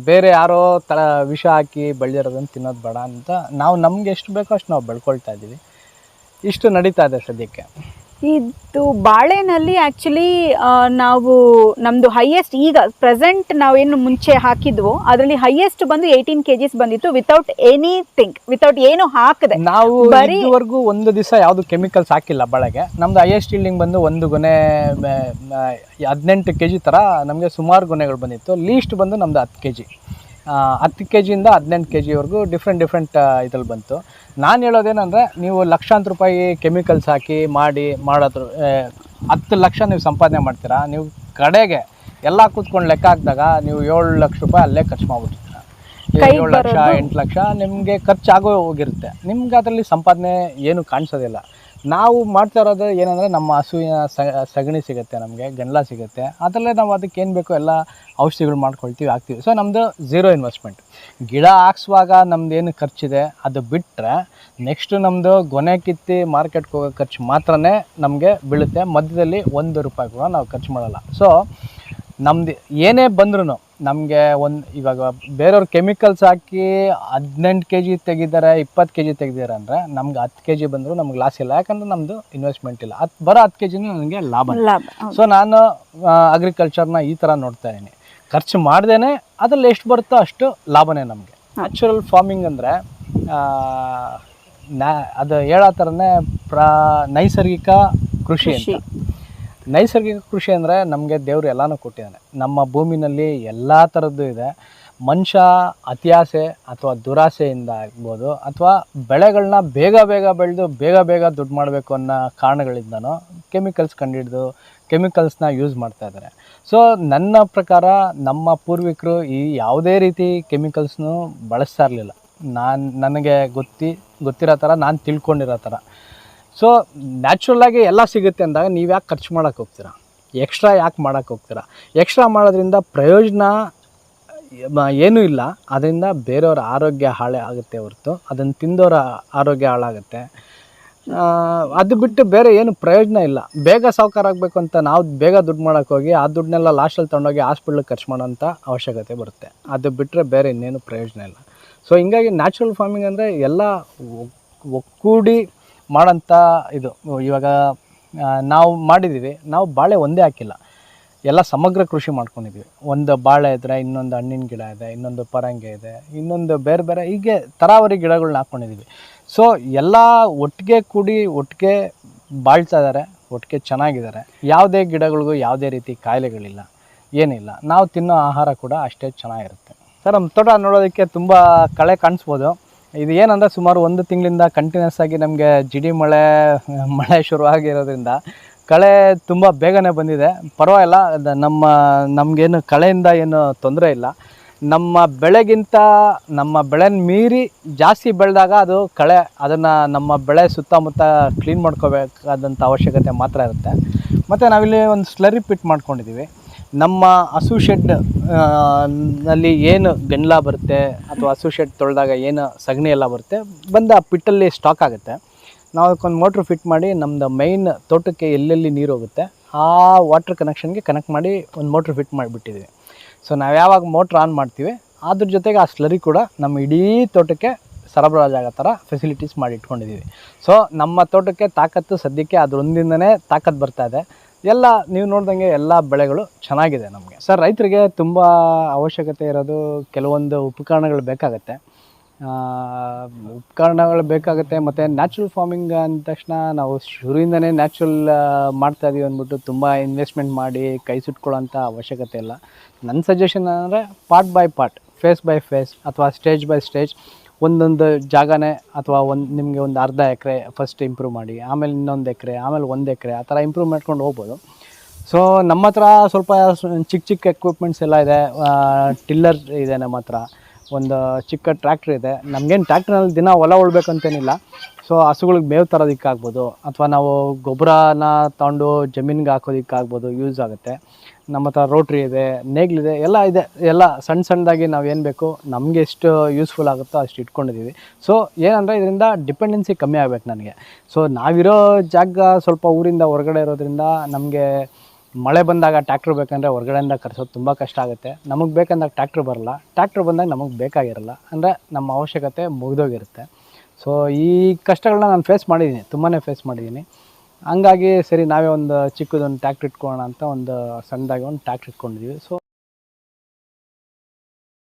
ಬೇರೆ ಯಾರೋ ತ, ವಿಷ ಹಾಕಿ ಬೆಳೆದಿರೋದನ್ನು ತಿನ್ನೋದು ಬೇಡ ಅಂತ ನಾವು ನಮ್ಗೆ ಎಷ್ಟು ಬೇಕೋ ಅಷ್ಟು ನಾವು ಬೆಳ್ಕೊಳ್ತಾ ಇದ್ದೀವಿ. ಇಷ್ಟು ನಡೀತಾ ಇದೆ ಸದ್ಯಕ್ಕೆ. ಇದು ಬಾಳೆನಲ್ಲಿ ಆ್ಯಕ್ಚುಲಿ ನಾವು ನಮ್ಮದು ಹೈಯೆಸ್ಟ್ ಈಗ ಪ್ರೆಸೆಂಟ್ ನಾವೇನು ಮುಂಚೆ ಹಾಕಿದ್ವು ಅದರಲ್ಲಿ ಹೈಯೆಸ್ಟ್ ಬಂದು ಏಯ್ಟೀನ್ ಕೆ ಜಿಸ್ ಬಂದಿತ್ತು ವಿತೌಟ್ ಎನಿಥಿಂಗ್ ವಿತೌಟ್ ಏನು ಹಾಕದೆ. ನಾವು ಬರೀವರೆಗೂ ಇದುವರೆಗೂ ಒಂದು ದಿವಸ ಯಾವುದು ಕೆಮಿಕಲ್ಸ್ ಹಾಕಿಲ್ಲ ಬಾಳೆಗೆ. ನಮ್ದು ಹೈಯೆಸ್ಟ್ ಇಲ್ಡಿಂಗ್ ಬಂದು ಒಂದು ಗೊನೆ ಹದಿನೆಂಟು ಕೆ ಜಿ ಥರ ನಮಗೆ ಸುಮಾರು ಗೊನೆಗಳು ಬಂದಿತ್ತು. ಲೀಸ್ಟ್ ಬಂದು ನಮ್ದು ಹತ್ತು ಕೆ ಜಿ ಹತ್ತು ಕೆ ಜಿಯಿಂದ ಹದಿನೆಂಟು ಕೆ ಜಿವರೆಗೂ ಡಿಫ್ರೆಂಟ್ ಡಿಫ್ರೆಂಟ್ ಇದ್ರಲ್ಲಿ ಬಂತು. ನಾನು ಹೇಳೋದೇನಂದರೆ ನೀವು ಲಕ್ಷಾಂತರ ರೂಪಾಯಿ ಕೆಮಿಕಲ್ಸ್ ಹಾಕಿ ಮಾಡಿ ಮಾಡೋದ್ರ ಹತ್ತು ಲಕ್ಷ ನೀವು ಸಂಪಾದನೆ ಮಾಡ್ತೀರಾ ನೀವು ಕಡೆಗೆ ಎಲ್ಲ ಕೂತ್ಕೊಂಡು ಲೆಕ್ಕ ಹಾಕಿದಾಗ ನೀವು ಏಳು ಲಕ್ಷ ರೂಪಾಯಿ ಅಲ್ಲೇ ಖರ್ಚು ಮಾಡ್ಬಿಡ್ತೀರಾ. ಕೈಗ್ ಏಳು ಲಕ್ಷ ಎಂಟು ಲಕ್ಷ ನಿಮಗೆ ಖರ್ಚಾಗೋ ಹೋಗಿರುತ್ತೆ. ನಿಮ್ಗೆ ಅದರಲ್ಲಿ ಸಂಪಾದನೆ ಏನು ಕಾಣಿಸೋದಿಲ್ಲ. ನಾವು ಮಾಡ್ತಾ ಇರೋದು ಏನಂದರೆ ನಮ್ಮ ಹಸುವಿನ ಸಗಣಿ ಸಿಗುತ್ತೆ, ನಮಗೆ ಗಂಡ್ಲ ಸಿಗುತ್ತೆ. ಅದರಲ್ಲೇ ನಾವು ಅದಕ್ಕೆ ಏನು ಬೇಕೋ ಎಲ್ಲ ಔಷಧಿಗಳು ಮಾಡ್ಕೊಳ್ತೀವಿ, ಹಾಕ್ತೀವಿ. ಸೊ ನಮ್ಮದು ಝೀರೋ ಇನ್ವೆಸ್ಟ್ಮೆಂಟ್ ಗಿಡ ಹಾಕ್ಸುವಾಗ ನಮ್ದು ಏನು ಖರ್ಚಿದೆ, ಅದು ಬಿಟ್ಟರೆ ನೆಕ್ಸ್ಟು ನಮ್ಮದು ಗೊನೆ ಕಿತ್ತಿ ಮಾರ್ಕೆಟ್ಗೆ ಹೋಗೋ ಖರ್ಚು ಮಾತ್ರ ನಮಗೆ ಬೀಳುತ್ತೆ. ಮಧ್ಯದಲ್ಲಿ ಒಂದು ರೂಪಾಯಿ ಕೂಡ ನಾವು ಖರ್ಚು ಮಾಡಲ್ಲ. ಸೊ ನಮ್ಮದು ಏನೇ ಬಂದ್ರೂ ನಮಗೆ ಒಂದು ಇವಾಗ ಬೇರೆಯವ್ರು ಕೆಮಿಕಲ್ಸ್ ಹಾಕಿ ಹದಿನೆಂಟು ಕೆ ಜಿ ತೆಗಿದ್ದಾರೆ ಇಪ್ಪತ್ತು ಕೆ ಜಿ ತೆಗ್ದಿದ್ದಾರೆ ಅಂದರೆ ನಮ್ಗೆ ಹತ್ತು ಕೆ ಜಿ ಬಂದರೂ ನಮ್ಗೆ ಲಾಸ್ ಇಲ್ಲ. ಯಾಕಂದ್ರೆ ನಮ್ಮದು ಇನ್ವೆಸ್ಟ್ಮೆಂಟ್ ಇಲ್ಲ. ಹತ್ತು ಬರೋ ಹತ್ತು ಕೆ ಜಿನೂ ನನಗೆ ಲಾಭ. ಸೊ ನಾನು ಅಗ್ರಿಕಲ್ಚರ್ನ ಈ ಥರ ನೋಡ್ತಾ ಇದ್ದೀನಿ ಖರ್ಚು ಮಾಡ್ದೇನೆ ಅದ್ರಲ್ಲಿ ಎಷ್ಟು ಬರುತ್ತೋ ಅಷ್ಟು ಲಾಭನೇ ನಮಗೆ. ನ್ಯಾಚುರಲ್ ಫಾರ್ಮಿಂಗ್ ಅಂದರೆ ನ್ಯಾ ಅದು ಹೇಳೋ ಥರನೇ ಪ್ರಾ ನೈಸರ್ಗಿಕ ಕೃಷಿ ಕೃಷಿ. ಅಂತ ನೈಸರ್ಗಿಕ ಕೃಷಿ ಅಂದರೆ ನಮಗೆ ದೇವರು ಎಲ್ಲನೂ ಕೊಟ್ಟಿದ್ದಾನೆ ನಮ್ಮ ಭೂಮಿನಲ್ಲಿ ಎಲ್ಲ ಥರದ್ದು ಇದೆ. ಮನುಷ್ಯ ಅತಿಯಾಸೆ ಅಥವಾ ದುರಾಸೆಯಿಂದ ಆಗ್ಬೋದು ಅಥವಾ ಬೆಳೆಗಳನ್ನ ಬೇಗ ಬೇಗ ಬೆಳೆದು ಬೇಗ ಬೇಗ ದುಡ್ಡು ಮಾಡಬೇಕು ಅನ್ನೋ ಕಾರಣಗಳಿಂದನೋ ಕೆಮಿಕಲ್ಸ್ ಕಂಡುಹಿಡಿದು ಕೆಮಿಕಲ್ಸ್ನ ಯೂಸ್ ಮಾಡ್ತಾ ಇದ್ದಾರೆ ಸೊ ನನ್ನ ಪ್ರಕಾರ ನಮ್ಮ ಪೂರ್ವಿಕರು ಈ ಯಾವುದೇ ರೀತಿ ಕೆಮಿಕಲ್ಸ್ನು ಬಳಸ್ತಾ ಇರಲಿಲ್ಲ. ನಾನು, ನನಗೆ ಗೊತ್ತಿ, ಗೊತ್ತಿರೋ ಥರ ನಾನು ತಿಳ್ಕೊಂಡಿರೋ ಥರ. ಸೊ ನ್ಯಾಚುರಲಾಗಿ ಎಲ್ಲ ಸಿಗುತ್ತೆ ಅಂದಾಗ ನೀವು ಯಾಕೆ ಖರ್ಚು ಮಾಡೋಕ್ಕೆ ಹೋಗ್ತೀರಾ? ಎಕ್ಸ್ಟ್ರಾ ಯಾಕೆ ಮಾಡೋಕ್ಕೆ ಹೋಗ್ತೀರಾ? ಎಕ್ಸ್ಟ್ರಾ ಮಾಡೋದ್ರಿಂದ ಪ್ರಯೋಜನ ಏನೂ ಇಲ್ಲ. ಅದರಿಂದ ಬೇರೆಯವ್ರ ಆರೋಗ್ಯ ಹಾಳೆ ಆಗುತ್ತೆ ಹೊರತು. ಅದನ್ನು ತಿಂದವರ ಆರೋಗ್ಯ ಹಾಳಾಗುತ್ತೆ. ಅದು ಬಿಟ್ಟು ಬೇರೆ ಏನು ಪ್ರಯೋಜನ ಇಲ್ಲ. ಬೇಗ ಸಾವುಕಾರ ಆಗಬೇಕು ಅಂತ ನಾವು ಬೇಗ ದುಡ್ಡು ಮಾಡೋಕೆ ಹೋಗಿ ಆ ದುಡ್ಡನ್ನೆಲ್ಲ ಲಾಸ್ಟಲ್ಲಿ ತೊಗೊಂಡೋಗಿ ಹಾಸ್ಪಿಟ್ಲಿಗೆ ಖರ್ಚು ಮಾಡೋಂಥ ಅವಶ್ಯಕತೆ ಬರುತ್ತೆ. ಅದು ಬಿಟ್ಟರೆ ಬೇರೆ ಇನ್ನೇನು ಪ್ರಯೋಜನ ಇಲ್ಲ. ಸೊ ಹಿಂಗಾಗಿ ನ್ಯಾಚುರಲ್ ಫಾರ್ಮಿಂಗ್ ಅಂದರೆ ಎಲ್ಲ ಒಕ್- ಒಕ್ಕೂಡಿ ಮಾಡೋಂಥ ಇದು, ಇವಾಗ ನಾವು ಮಾಡಿದ್ದೀವಿ. ನಾವು ಬಾಳೆ ಒಂದೇ ಹಾಕಿಲ್ಲ. ಎಲ್ಲ ಸಮಗ್ರ ಕೃಷಿ ಮಾಡ್ಕೊಂಡಿದ್ವಿ ಒಂದು ಬಾಳೆ ಇದ್ದರೆ ಇನ್ನೊಂದು ಹಣ್ಣಿನ ಗಿಡ ಇದೆ, ಇನ್ನೊಂದು ಪರಂಗಿ ಇದೆ, ಇನ್ನೊಂದು ಬೇರೆ ಬೇರೆ ಹೀಗೆ ತರಾವರಿ ಗಿಡಗಳನ್ನ ಹಾಕ್ಕೊಂಡಿದ್ದೀವಿ ಸೊ ಎಲ್ಲ ಒಟ್ಟಿಗೆ ಕೂಡಿ ಒಟ್ಟಿಗೆ ಬಾಳ್ತಾ ಇದ್ದಾರೆ ಒಟ್ಟಿಗೆ ಚೆನ್ನಾಗಿದ್ದಾರೆ. ಯಾವುದೇ ಗಿಡಗಳಿಗೂ ಯಾವುದೇ ರೀತಿ ಕಾಯಿಲೆಗಳಿಲ್ಲ, ಏನಿಲ್ಲ. ನಾವು ತಿನ್ನೋ ಆಹಾರ ಕೂಡ ಅಷ್ಟೇ ಚೆನ್ನಾಗಿರುತ್ತೆ. ಸರ್, ನಮ್ಮ ತೋಟ ನೋಡೋದಕ್ಕೆ ತುಂಬ ಕಳೆ ಕಾಣಿಸ್ಬೋದು. ಇದು ಏನಂದರೆ ಸುಮಾರು ಒಂದು ತಿಂಗಳಿಂದ ಕಂಟಿನ್ಯೂಸ್ ಆಗಿ ನಮಗೆ ಜಿಡಿ ಮಳೆ ಮಳೆ ಶುರುವಾಗಿರೋದ್ರಿಂದ ಕಳೆ ತುಂಬ ಬೇಗನೆ ಬಂದಿದೆ. ಪರವಾಗಿಲ್ಲ ನಮ್ಮ, ನಮಗೇನು ಕಳೆಯಿಂದ ಏನು ತೊಂದರೆ ಇಲ್ಲ. ನಮ್ಮ ಬೆಳೆಗಿಂತ ನಮ್ಮ ಬೆಳೆನ ಮೀರಿ ಜಾಸ್ತಿ ಬೆಳೆದಾಗ ಅದು ಕಳೆ, ಅದನ್ನು ನಮ್ಮ ಬೆಳೆ ಸುತ್ತಮುತ್ತ ಕ್ಲೀನ್ ಮಾಡ್ಕೋಬೇಕಾದಂಥ ಅವಶ್ಯಕತೆ ಮಾತ್ರ ಇರುತ್ತೆ. ಮತ್ತು ನಾವಿಲ್ಲಿ ಒಂದು ಸ್ಲರಿ ಪಿಟ್ ಮಾಡ್ಕೊಂಡಿದ್ದೀವಿ. ನಮ್ಮ ಹಸು ಶೆಡ್ನಲ್ಲಿ ಏನು ಗಂಡ್ಲ ಬರುತ್ತೆ ಅಥವಾ ಹಸು ಶೆಡ್ ತೊಳೆದಾಗ ಏನು ಸಗಣಿ ಎಲ್ಲ ಬರುತ್ತೆ, ಬಂದು ಆ ಪಿಟ್ಟಲ್ಲಿ ಸ್ಟಾಕ್ ಆಗುತ್ತೆ. ನಾವು ಅದಕ್ಕೊಂದು ಮೋಟ್ರ್ ಫಿಟ್ ಮಾಡಿ ನಮ್ಮದು ಮೈನ್ ತೋಟಕ್ಕೆ ಎಲ್ಲೆಲ್ಲಿ ನೀರು ಹೋಗುತ್ತೆ, ಆ ವಾಟ್ರ್ ಕನೆಕ್ಷನ್ಗೆ ಕನೆಕ್ಟ್ ಮಾಡಿ ಒಂದು ಮೋಟ್ರ್ ಫಿಟ್ ಮಾಡಿಬಿಟ್ಟಿದ್ದೀವಿ ಸೊ ನಾವು ಯಾವಾಗ ಮೋಟ್ರ್ ಆನ್ ಮಾಡ್ತೀವಿ, ಅದ್ರ ಜೊತೆಗೆ ಆ ಸ್ಲರಿ ಕೂಡ ನಮ್ಮ ಇಡೀ ತೋಟಕ್ಕೆ ಸರಬರಾಜಾಗೋ ಥರ ಫೆಸಿಲಿಟೀಸ್ ಮಾಡಿ ಇಟ್ಕೊಂಡಿದ್ದೀವಿ ಸೊ ನಮ್ಮ ತೋಟಕ್ಕೆ ತಾಕತ್ತು ಸದ್ಯಕ್ಕೆ ಅದರೊಂದಿಂದನೇ ತಾಕತ್ತು ಬರ್ತಾ ಇದೆ. ಎಲ್ಲ ನೀವು ನೋಡ್ದಂಗೆ ಎಲ್ಲ ಬೆಳೆಗಳು ಚೆನ್ನಾಗಿದೆ ನಮಗೆ. ಸರ್, ರೈತರಿಗೆ ತುಂಬ ಅವಶ್ಯಕತೆ ಇರೋದು ಕೆಲವೊಂದು ಉಪಕರಣಗಳು ಬೇಕಾಗುತ್ತೆ. ಉಪಕರಣಗಳು ಬೇಕಾಗುತ್ತೆ ಮತ್ತು ನ್ಯಾಚುರಲ್ ಫಾರ್ಮಿಂಗ್ ಅಂದ ತಕ್ಷಣ ನಾವು ಶುರುವಿಂದನೇ ನ್ಯಾಚುರಲ್ ಮಾಡ್ತಾ ಇದೀವಿ ಅಂದ್ಬಿಟ್ಟು ತುಂಬ ಇನ್ವೆಸ್ಟ್ಮೆಂಟ್ ಮಾಡಿ ಕೈ ಸುಟ್ಕೊಳ್ಳೋಂಥ ಅವಶ್ಯಕತೆ ಇಲ್ಲ. ನನ್ನ ಸಜೆಷನ್ ಅಂದರೆ part by part phase by phase ಅಥವಾ ಸ್ಟೇಜ್ ಬೈ ಸ್ಟೇಜ್ ಒಂದೊಂದು ಜಾಗನೇ ಅಥವಾ ಒಂದು ನಿಮಗೆ ಒಂದು ಅರ್ಧ ಎಕರೆ ಫಸ್ಟ್ ಇಂಪ್ರೂವ್ ಮಾಡಿ, ಆಮೇಲೆ ಇನ್ನೊಂದು ಎಕರೆ, ಆಮೇಲೆ ಒಂದು ಎಕರೆ, ಆ ಥರ ಇಂಪ್ರೂವ್ ಮಾಡ್ಕೊಂಡು ಹೋಗ್ಬೋದು. ಸೊ ನಮ್ಮ ಹತ್ರ ಸ್ವಲ್ಪ ಚಿಕ್ಕ ಚಿಕ್ಕ ಎಕ್ವಿಪ್ಮೆಂಟ್ಸ್ ಎಲ್ಲ ಇದೆ. ಟಿಲ್ಲರ್ ಇದೆ ನಮ್ಮ ಹತ್ರ. ಒಂದು ಚಿಕ್ಕ ಟ್ರ್ಯಾಕ್ಟ್ರ್ ಇದೆ. ನಮಗೇನು ಟ್ರ್ಯಾಕ್ಟ್ರಲ್ಲಿ ದಿನ ಹೊಲ ಉಳ್ಬೇಕಂತೇನಿಲ್ಲ. ಸೊ ಹಸುಗಳಿಗೆ ಮೇವು ತರೋದಕ್ಕಾಗ್ಬೋದು. ಅಥವಾ ನಾವು ಗೊಬ್ಬರನ ತಗೊಂಡು ಜಮೀನಿಗೆ ಹಾಕೋದಕ್ಕಾಗ್ಬೋದು ಯೂಸ್ ಆಗುತ್ತೆ. ನಮ್ಮ ಹತ್ರ ರೋಟ್ರಿ ಇದೆ ನೇಗ್ಲಿದೆ ಎಲ್ಲ ಇದೆ. ಎಲ್ಲ ಸಣ್ಣ ಸಣ್ಣದಾಗಿ ನಾವು ಏನು ಬೇಕು, ನಮಗೆ ಎಷ್ಟು ಯೂಸ್ಫುಲ್ ಆಗುತ್ತೋ ಅಷ್ಟು ಇಟ್ಕೊಂಡಿದ್ದೀವಿ ಸೊ ಏನಂದರೆ ಇದರಿಂದ ಡಿಪೆಂಡೆನ್ಸಿ ಕಮ್ಮಿ ಆಗಬೇಕು ನನಗೆ. ಸೊ ನಾವಿರೋ ಜಾಗ ಸ್ವಲ್ಪ ಊರಿಂದ ಹೊರಗಡೆ ಇರೋದ್ರಿಂದ ನಮಗೆ ಮಳೆ ಬಂದಾಗ ಟ್ಯಾಕ್ಟ್ರ್ ಬೇಕಂದರೆ ಹೊರಗಡೆಯಿಂದ ಕರೆಸೋದು ತುಂಬ ಕಷ್ಟ ಆಗುತ್ತೆ. ನಮಗೆ ಬೇಕಂದಾಗ ಟ್ಯಾಕ್ಟ್ರ್ ಬರಲ್ಲ. ಟ್ಯಾಕ್ಟ್ರ್ ಬಂದಾಗ ನಮಗೆ ಬೇಕಾಗಿರಲ್ಲ. ಅಂದರೆ ನಮ್ಮ ಅವಶ್ಯಕತೆ ಮುಗಿದೋಗಿರುತ್ತೆ. ಸೊ ಈ ಕಷ್ಟಗಳನ್ನ ನಾನು ಫೇಸ್ ಮಾಡಿದ್ದೀನಿ ತುಂಬಾ ಫೇಸ್ ಮಾಡಿದ್ದೀನಿ ಹಂಗಾಗಿ ಸರಿ ನಾವೇ ಒಂದು ಚಿಕ್ಕದೊಂದು ಟ್ಯಾಕ್ಟ್ರ್ ಇಟ್ಕೊಳ್ಳೋಣ ಅಂತ ಒಂದು ಸಣ್ಣದಾಗಿ ಒಂದು ಟ್ಯಾಕ್ಟ್ರ್ ಇಟ್ಕೊಂಡಿದ್ದೀವಿ. ಸೊ